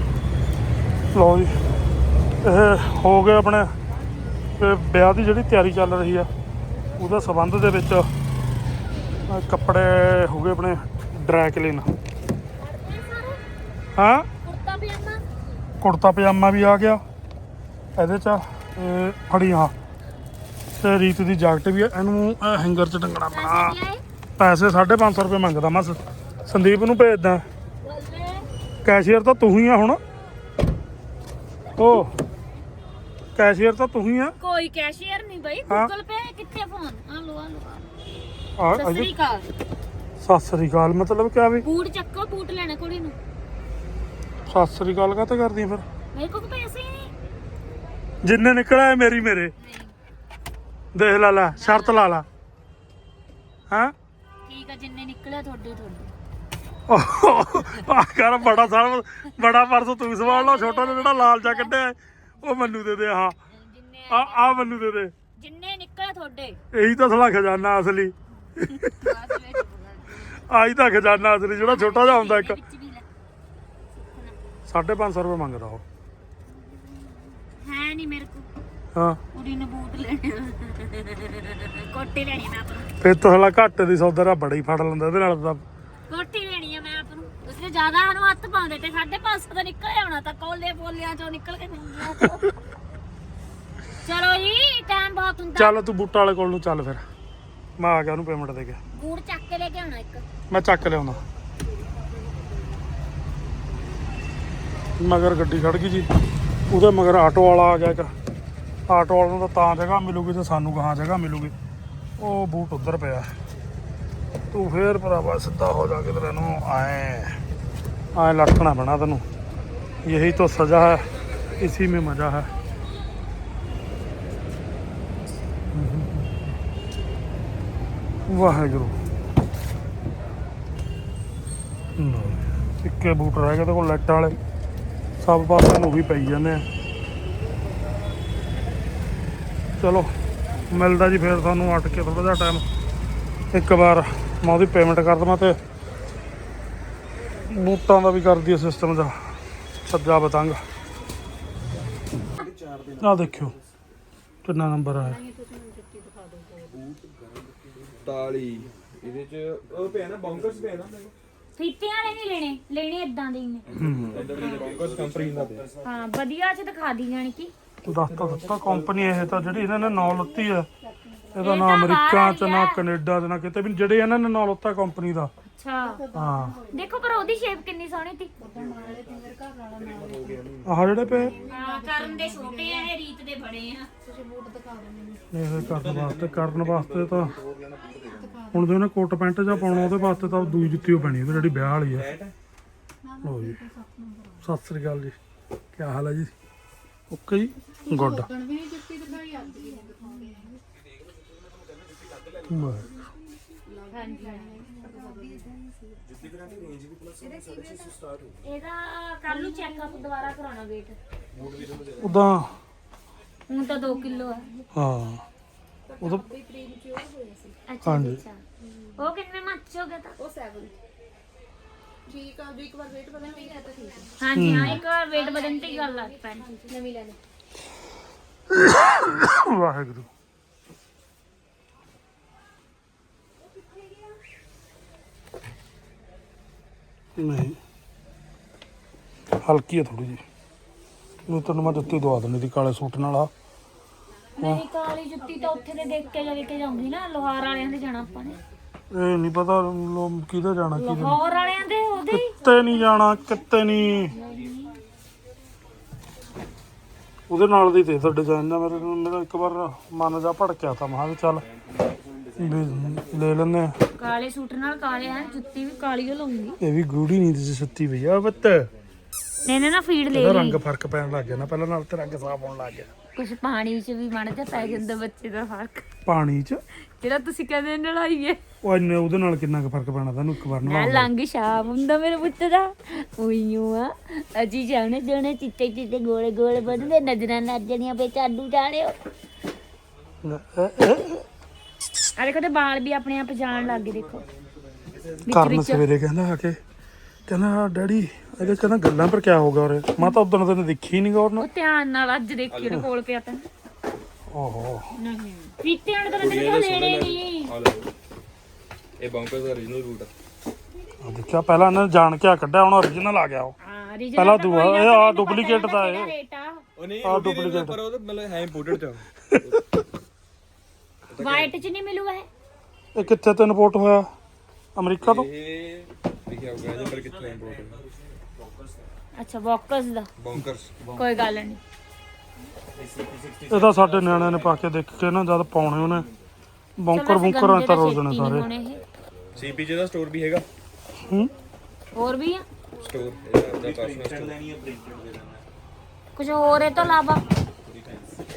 ਲਓ ਜੀ ਇਹ ਹੋ ਗਏ ਆਪਣੇ ਵਿਆਹ ਦੀ ਜਿਹੜੀ ਤਿਆਰੀ ਚੱਲ ਰਹੀ ਆ। ਉਹਦੇ ਸਬੰਧ ਦੇ ਵਿੱਚ ਕੱਪੜੇ ਹੋ ਗਏ ਆਪਣੇ ਡਰਾਈ ਕਲੀਨ ਹਾਂ? ਕੁੜਤਾ ਪਜਾਮਾ? ਕੁੜਤਾ ਪਜਾਮਾ ਵੀ ਆ ਗਿਆ। ਇਹਦੇ ਚ ਫੜੀ ਹਾਂ ਤੇ ਰੀਤ ਦੀ ਜੈਕਟ ਵੀ ਇਹਨੂੰ ਹੈਂਗਰ ਚ ਟੰਗਣਾ ਪੈਣਾ। ਪੈਸੇ 550 ਰੁਪਏ ਮੰਗਦਾ ਮੈਂ ਸ- ਸੰਦੀਪ ਨੂੰ ਭੇਜਦਾ। ਕੈਸ਼ੀਅਰ ਤਾਂ ਤੂੰ ਹੀ ਆ ਹੁਣ। ਓ। ਕੈਸ਼ੀਅਰ ਤਾਂ ਤੂੰ ਹੀ ਆ। ਕੋਈ ਕੈਸ਼ੀਅਰ ਨਹੀਂ ਬਈ ਹਾਂ। ਗੂਗਲ ਪੇ ਕਿੱਥੇ ਫੋਨ ਆ ਲੋ ਆ ਲੋ ਆ ਸਤਿ ਸ੍ਰੀ ਅਕਾਲ। ਸਤਿ ਸ੍ਰੀ ਅਕਾਲ ਮਤਲਬ ਕਿਆ ਵੀ? ਬੂਟ ਚੱਕੋ ਬੂਟ ਲੈਣਾ ਕੁੜੀ ਨੂੰ। ਸਤਿ ਸ੍ਰੀ ਅਕਾਲ ਕਾਤੇ ਕਰਦੀ ਆਂ ਫਿਰ? ਮੇਰੇ ਕੋਲ ਤਾਂ ਪੈਸੇ ਹੀ ਨਹੀਂ। ਜਿੰਨੇ ਨਿਕਲਿਆ ਮੇਰੀ ਮੇਰੇ। ਦੇਖ ਲਾ ਲੈ ਸ਼ਰਤ ਲਾ ਲਾ। ਹਾਂ? ਠੀਕ ਆ ਜਿੰਨੇ ਨਿਕਲਿਆ ਤੁਹਾਡੇ ਤੁਹਾਡੇ। ਆ ਕਰ ਬੜਾ ਸਾਰਾ ਬੜਾ ਪਰਸ ਤੂੰ ਸੰਭਾਲ ਲਾ ਛੋਟਾ ਜਿਹਾ ਜਿਹੜਾ ਲਾਲ ਜਾ ਕੱਢਿਆ। ਹੈ, ਉਹ ਮੈਨੂੰ ਦੇ ਦੇ ਹਾਂ। ਜਿੰਨੇ ਆ ਆ ਮੈਨੂੰ ਦੇ ਦੇ। ਜਿੰਨੇ ਨਿਕਲਿਆ ਤੁਹਾਡੇ। ਇਹੀ ਤਾਂ ਸਲਾ ਖਜ਼ਾਨਾ ਅਸਲੀ। ਆਹੀ ਤਾਂ ਖਜ਼ਾਨਾ ਅਸਲੀ ਜਿਹੜਾ ਛੋਟਾ ਜਿਹਾ ਹੁੰਦਾ ਇੱਕ। ਵਿੱਚ ਵੀ ਲੈ। 550 ਰੁਪਏ ਮੰਗਦਾ ਉਹ। ਹੈ ਨਹੀਂ ਮੇਰੇ ਕੋਲ। ਹਾਂ। ਕੁੜੀ ਨੂੰ ਬੂਟ ਲੈਣੇ ਕੋਟੀ ਲੈਣੀ ਮੈਂ ਫਿਰ ਤਾਂ ਹਲਾ ਘੱਟ ਦੀ ਸੌਦਾ ਦਾ ਬੜਾ ਹੀ ਫੜ ਲੈਂਦਾ ਇਹਦੇ ਨਾਲ ਤਾਂ ਕੋਟੀ ਲੈਣੀ ਆ ਮੈਂ ਆਪ ਨੂੰ ਉਸਨੇ ਜ਼ਿਆਦਾ ਸਾਨੂੰ ਹੱਥ ਪਾਉਂਦੇ ਤੇ 550 ਦਾ ਨਿਕਲ ਆਉਣਾ ਤਾਂ ਕੋਲੇ ਬੋਲਿਆਂ ਚੋਂ ਨਿਕਲ ਕੇ ਚਲੋ ਜੀ ਟਾਈਮ ਬਹੁਤ ਹੁੰਦਾ। ਚੱਲ ਤੂੰ ਬੂਟਾ ਵਾਲੇ ਕੋਲ ਨੂੰ ਚੱਲ ਫਿਰ। ਮੈਂ ਆ ਗਿਆ ਉਹਨੂੰ ਪੇਮੈਂਟ ਦੇ ਕੇ। ਬੂਟ ਚੱਕ ਕੇ ਲੈ ਕੇ ਆਉਣਾ ਇੱਕ। ਮੈਂ ਚੱਕ ਲਿਆਉਂਦਾ। ਮਗਰ ਗੱਡੀ ਖੜ ਗਈ ਜੀ। ਉਹਦੇ ਮਗਰ ਆਟੋ ਵਾਲਾ ਆ ਗਿਆ ਇੱਕ। ਆਟੋ ਵਾਲੇ ਨੂੰ ਤਾਂ ਤਾਂ ਜਗ੍ਹਾ ਮਿਲੂਗੀ ਤੇ ਸਾਨੂੰ ਕਹਾਂ ਜਗ੍ਹਾ ਮਿਲੂਗੀ। ਉਹ ਬੂਟ ਉੱਧਰ ਪਿਆ। ਤੂੰ ਫੇਰ ਭਰਾਵਾ ਸਿੱਧਾ ਹੋ ਜਾ ਕਿਧਰ ਨੂੰ ਆਏ आए लटकना पड़ा तेन यही तो सजा है इसी ਮਜ਼ਾ ਹੈ। है ਵਾਹਿਗੁਰੂ ਇੱਕ ਬੂਟ ਰਹਿ ਗਿਆ ਤੇ ਕੋਲ ਲੱਟਾਂ ਵਾਲੇ। ਸਭ ਪਾਸੇ ਨੂੰ ਵੀ ਪਈ ਜਾਂਦੇ ਆ। ਚਲੋ, ਮਿਲਦਾ ਜੀ ਫਿਰ ਤੁਹਾਨੂੰ ਅਟ ਕੇ ਥੋੜਾ ਜਿਹਾ ਟਾਈਮ ਇੱਕ ਵਾਰ ਮੈਂ ਉਹਦੀ ਪੇਮੈਂਟ ਕਰ ਦਵਾਂ ਤੇ ਬੂਟਾਂ ਦਾ ਵੀ ਕਰ ਦਈਏ ਸਿਸਟਮ ਦਾ। ਸੱਜਾ ਬਤੰਗ ਆ ਦੇਖਿਓ ਕਿੰਨਾ ਨੰਬਰ ਆਇਆ। 43 ਇਹਦੇ ਚ ਉਹ ਪਿਆ ਨਾ ਬੌਂਕਰਸ ਪਿਆ ਨਾ। ਫੀਤੇ ਵਾਲੇ ਨਹੀਂ ਲੈਣੇ ਲੈਣੇ ਇਦਾਂ ਦੇ ਹੀ ਨੇ। ਇਧਰ ਦੇ ਬੌਂਕਰਸ ਕੰਪਨੀ ਦਾ ਪਿਆ। ਹਾਂ ਵਧੀਆ ਚ ਦਿਖਾ ਦੀ ਜਾਣੀ ਕਿ। ਦੱਸ ਤਾਂ ਦਿੱਤਾ ਕੰਪਨੀ ਇਹ ਤਾਂ ਜਿਹੜੀ ਇਹਨਾਂ ਨੇ ਨਾਂ ਲੱਤੀ ਆ। ਇਹਦਾ ਇਹ ਨਾਂ ਤਾਂ ਅਮਰੀਕਾ ਬਾਹਰ ਚ ਹੀ ਨਾ ਆ। ਕੈਨੇਡਾ ਚ ਨਾ ਕਿਤੇ ਵੀ ਜਿਹੜੇ ਇਹਨਾਂ ਨੇ ਨਾਂ ਲੱਤਾ ਕੰਪਨੀ ਦਾ। ਅੱਛਾ। ਹਾਂ। ਦੇਖੋ ਪਰ ਉਹਦੀ ਸ਼ੇਪ ਕਿੰਨੀ ਸੋਹਣੀ ਸੀ। ਆਹ ਜਿਹੜੇ ਪਏ? ਹਾਂ ਕਰਨ ਦੇ ਛੋਟੇ ਆ ਇਹ ਰੀਤ ਦੇ ਬੜੇ ਆ। ਇਹ ਕਰਨ ਵਾਸਤੇ ਕਰਨ ਵਾਸਤੇ ਤਾਂ ਹੁਣ ਜੇ ਉਹਨੇ ਕੋਟ ਪੈਂਟ ਜਾਂ ਪਾਉਣਾ ਉਹਦੇ ਵਾਸਤੇ ਤਾਂ ਦੂਈ ਜੁੱਤੀ ਓ ਪੈਣੀ ਉਹਦੀ ਜਿਹੜੀ ਵਿਆਹ ਵਾਲੀ ਆ। ਲਓ ਜੀ। ਸਤਿ ਸ੍ਰੀ ਅਕਾਲ ਜੀ। ਕੀ ਹਾਲ ਹੈ ਜੀ? ਓਕੇ ਜੀ ਗੁੱਡ। ਇਹਦਾ ਕੱਲ ਨੂੰ ਚੈੱਕਅਪ ਦੁਬਾਰਾ ਕਰਾਉਣਾ weight ਉਦਾਂ ਹੁਣ ਤਾਂ 2 ਕਿਲੋ ਆ। ਹਾਂ। ਉਦੋਂ ਅੱਛਾ ਹਾਂਜੀ। ਅੱਛਾ। ਉਹ ਕਿੰਨੇ ਮੱਚ ਹੋ ਗਿਆ ਤਾਂ? ਉਹ 7 ਠੀਕ ਆ ਜੇ ਇੱਕ ਵਾਰ ਵੇਟ ਬਦਲ ਨਹੀਂ ਤਾਂ ਠੀਕ ਹੈ ਹਾਂਜੀ ਹਾਂ ਇੱਕ ਵਾਰ weight ਵਧਣ ਤੇ ਹੀ ਗੱਲ ਲੱਗ ਪੈਣੀ ਨਵੀਂ ਲੈਣੀ ਵਾਹਿਗੁਰੂ। ਨਹੀਂ। ਹਲਕੀ ਹੈ ਥੋੜੀ ਜੀ ਉਹ ਤੈਨੂੰ ਮੈਂ ਜੁੱਤੀ ਦਵਾ ਦਿੰਦੀ ਸੀ ਕਾਲੇ ਸੂਟ ਨਾਲ ਆ। ਮੇਰੀ ਕਾਲੀ ਜੁੱਤੀ ਤਾਂ ਉੱਥੇ ਦੇ ਦੇਖ ਕੇ ਲੈ ਕੇ ਜਾਊਂਗੀ ਨਾ ਲੋਹਾਰ ਵਾਲਿਆਂ ਦੇ ਜਾਣਾ ਆਪਾਂ ਨੇ। ਇਹ ਨਹੀਂ ਪਤਾ ਲੋ ਕਿਹਦੇ ਜਾਣਾ ਕਿਹਦੇ ਨਹੀਂ। ਲੋਹਾਰ ਵਾਲਿਆਂ ਦੇ ਉਹਦੇ ਹੀ। ਕਿੱਤੇ ਨਹੀਂ ਜਾਣਾ ਕਿੱਤੇ ਨਹੀਂ। ਉਹਦੇ ਨਾਲ ਦੀ ਤੇ ਤੁਹਾਡੇ ਜਾਣ ਦਾ ਮੇਰੇ ਮੇਰਾ ਇੱਕ ਵਾਰ ਮਨ ਜਾ ਭੜਕਿਆ ਤਾਂ ਮਹਾਂ ਵੀ ਚੱਲ। ਵੀ ਲੈ ਲੈਂਦੇ ਆ। ਕਾਲੇ ਸੂਟ ਨਾਲ ਕਾਲੇ ਆ ਜੁੱਤੀ ਵੀ ਕਾਲੀ ਓ ਲਾਉਂਗੀ ਇਹ ਵੀ ਗੂੜੀ ਨੀਂਦ ਚ ਸੁੱਤੀ ਪਈ ਆ ਬੱਤ ਨੇ ਨੇ ਨਾ ਫੀਡ ਲੈ ਲਈ। ਰੰਗ ਫ਼ਰਕ ਪੈਣ ਲੱਗ ਗਿਆ ਨਾ ਪਹਿਲਾਂ ਨਾਲ ਤੇ ਰੰਗ ਸਾਫ਼ ਹੋਣ ਲੱਗ ਗਿਆ। ਕੁਝ ਪਾਣੀ ਵਿੱਚ ਵੀ ਮੜ ਜਾ ਪੈ ਜਾਂਦਾ ਬੱਚੇ ਦਾ ਫ਼ਰਕ। ਪਾਣੀ ਚ? ਜਿਹੜਾ ਤੁਸੀਂ ਕਹਿੰਦੇ ਨਲਾਈਏ ਉਹ ਇੰਨੇ ਉਹਦੇ ਨਾਲ ਕਿੰਨਾ ਕੁ ਫ਼ਰਕ ਪੈਣਾ ਤੈਨੂੰ ਇੱਕ ਵਾਰ ਨਾ ਨਾਲ ਲੰਗ ਸ਼ਾਪ ਹੁੰਦਾ ਮੇਰੇ ਪੁੱਤ ਦਾ। ਉਈਓ ਆ। ਅਜੀ ਜਾਣੇ ਜਾਣੇ ਚਿੱਟੇ ਚਿੱਟੇ ਗੋਲੇ ਗੋਲੇ ਬੰਦੇ ਨਜ਼ਰਾਂ ਲੱਗ ਜਣੀਆਂ ਪੇ ਚਾਡੂ ਚਾੜਿਓ ਆ ਦੇਖੋ ਤੇ ਵਾਲ ਵੀ ਆਪਣੇ ਆਪ ਜਾਣ ਲੱਗ ਗਏ ਦੇਖੋ। ਕਰਨ ਸਵੇਰੇ ਕਹਿੰਦਾ ਆ ਕੇ ਕਹਿੰਦਾ ਡੈਡੀ ਇਹਦੇ ਕਹਿੰਦਾ ਗੱਲਾਂ ਪਰ ਕਿਆ ਹੋ ਗਿਆ ਉਰੇ? ਮੈਂ ਤਾਂ ਉਦੋਂ ਤੈਨੂੰ ਦੇਖੀ ਨਹੀਂ ਗੌਰ ਨਾਲ। ਉਹ ਧਿਆਨ ਨਾਲ ਅੱਜ ਦੇਖੀ ਉਹਦੇ ਕੋਲ ਪਿਆ ਤਾਂ। ਓਹੋ। ਨਹੀਂ ਪੀਤੇ ਹਣ ਤਾਂ ਮੈਂ ਤੈਨੂੰ ਲੈਣੇ ਨਹੀਂ। ਆ ਲੈ ਇਹ ਬੌਂਕਰਸ ਦਾ origignal ਰੂਟ ਆ। ਆ ਦੇਖਿਆ ਪਹਿਲਾਂ ਇਹਨੇ ਜਾਣ ਕੇ ਆ ਕੱਢਿਆ ਹੁਣ origignal ਆ ਗਿਆ ਉਹ। ਹਾਂ original ਪਹਿਲਾਂ ਤਾਂ ਦੂਆ ਕੋਈ ਨਾ, ਇਹ ਆ ਤੈਨੂੰ ਪਤਾ ਡੁਪਲੀਕੇਟ ਦਾ ਇਹ। ਰੇਟ ਆ। ਉਹ ਨਹੀਂ ਆਹ duplicate। ਪਰ ਉਹ ਮਤਲਬ ਹੈ ਇੰਪੋਰਟਡ ਚ [LAUGHS] ਵਾਈਟ ਚ ਨਹੀਂ ਮਿਲੂਗਾ ਇਹ? ਇਹ ਕਿੱਥੇ ਤੇ ਇੰਪੋਰਟ ਹੋਇਆ? ਅਮਰੀਕਾ ਤੋਂ? ਇਹ ਲਿਖਿਆ ਹੋਊਗਾ ਜੇ ਪਰ ਕਿੱਥੋਂ ਇੰਪੋਰਟਡ ਅੱਛਾ ਵਾਕਸ ਦਾ। ਬੌਂਕਰਸ ਕੋਈ ਗੱਲ ਨਹੀਂ। ਇਹ ਤਾਂ ਸਾਡੇ ਨਿਆਣਿਆਂ ਨੇ ਪਾ ਕੇ ਦੇਖ ਕੇ ਨਾ ਜਦ ਪਾਉਣੇ ਉਹਨੇ। ਬੌਂਕਰ ਬੁੰਕਰ ਤਾਂ ਰੋਲ ਜਣੇ ਸਾਰੇ। ਸੀਪੀਜੀ ਦਾ ਸਟੋਰ ਵੀ ਹੈਗਾ? ਹੂੰ? ਹੋਰ ਵੀ ਆ? ਸਟੋਰ ਇਹਦਾ ਦਾ ਪਰਸਨਲ ਕੁਝ ਹੋਰ ਇਹ ਤੋਂ ਇਲਾਵਾ?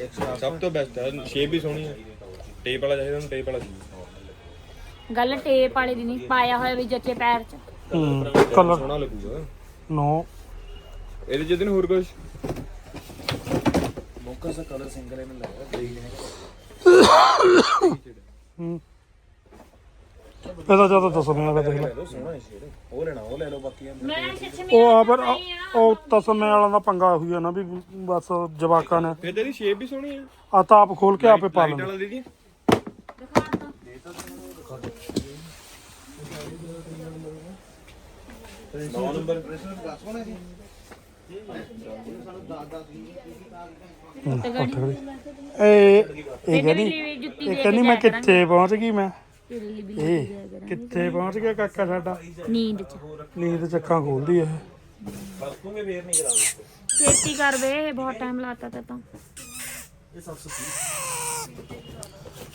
ਸਟੋਰ ਸਭ ਤੋਂ ਬੈਸਟ ਹੈ ਸ਼ੇਪ ਵੀ ਸੋਹਣੀ ਹੈ ਟੇਪ ਵਾਲਾ ਚਾਹੀਦਾ ਉਹਨੂੰ ਟੇਪ ਵਾਲਾ ਚਾਹੀਦਾ। ਗੱਲ ਟੇਪ ਵਾਲੇ ਦੀ ਨਹੀਂ ਪਾਇਆ ਹੋਇਆ ਵੀ ਜੱਚੇ ਪੈਰ ਚ। ਕਲਰ ਸੋਹਣਾ ਲੱਗੂਗਾ। ਨੋ। ਇਹਦੇ ਜਿਹਦੇ ਨੂੰ ਹੋਰ ਕੁਝ ਹੂੰ। ਇਹਦਾ ਜ਼ਿਆਦਾ ਦਸਵੇਂ ਵਾਲਾ ਦੇਖ ਲੈ। ਮੈਂ ਸੱਚ ਉਹ ਆ ਪਰ ਉਹ ਤਸਮੇ ਵਾਲਾ ਦਾ ਪੰਗਾ ਹੋਈ ਆ ਨਾ ਵੀ ਬਸ ਜਵਾਕਾਂ ਨੇ। ਫਿਰ ਤੇਰੀ ਸ਼ੇਪ ਵੀ ਸੋਹਣੀ ਹੈ ਆ ਤਾਂ ਆਪ ਖੋਲ ਕੇ ਆਪੇ ਪਾ ਲਾਈਟ ਲੈਂਦੇ। ਵਾਲਾ ਦੀਦੀ। ਇਹ ਇਹ ਕਹਿੰਦੀ ਜੁੱਤੀ ਇਹ ਦੇ ਕਹਿੰਦੀ ਮੈਂ ਕਿੱਥੇ ਪਹੁੰਚ ਗਈ ਮੈਂ। ਇਹ ਕਿੱਥੇ ਪਹੁੰਚ ਗਿਆ ਕਾਕਾ ਸਾਡਾ? ਨੀਂਦ ਚ। ਨੀਂਦ ਚੱਕਾਂ ਖੋਲਦੀ ਇਹ। ਛੇਤੀ ਕਰ ਵੇ ਬਹੁਤ ਟਾਈਮ ਲਾਤਾ ਤਾ ਤਾਂ।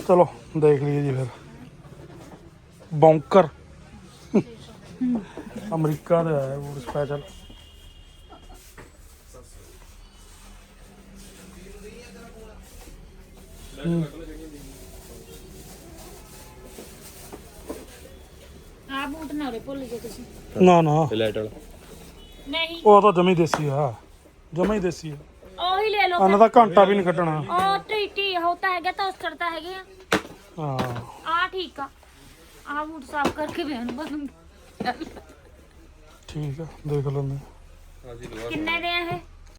ਚਲੋ ਦੇਖ ਲਈਏ ਜੀ ਫਿਰ। ਬੌਂਕਰ। ਅਮਰੀਕਾ ਦਾ ਹੈ ਉਹ ਸਪੈਸ਼ਲ ਆ ਬੂਟ ਨਾ ਰੇ ਭੁੱਲ ਗਏ ਤੁਸੀਂ। ਨਾ ਨਾ। ਲਾਈਟ ਵਾਲਾ। ਨਹੀਂ। ਉਹ ਤਾਂ ਜਮੀ ਦੇਸੀ ਆ। ਜਮਾ ਦੇਸੀ ਆ। ਉਹੀ ਲੈ ਲਓ ਇਹਨਾਂ ਦਾ ਘੰਟਾ ਵੀ ਨਹੀਂ ਕੱਢਣਾ। ਉਹ ਟੀਟੀ ਹੋ ਉਹ ਤਾਂ ਹੈਗਾ ਟੋਸਟਰ ਤਾਂ ਹੈਗੇ ਆ। ਹਾਂ। ਆ ਠੀਕ ਆ। ਆ ਬੂਟ ਸਾਫ਼ ਕਰਕੇ ਵੇਣ ਬਣੂੰਗੀ ਠੀਕ ਆ ਦੇਖ ਲੈਂਦੇ ਕਿੰਨੇ ਦੇ ਆ ਇਹ?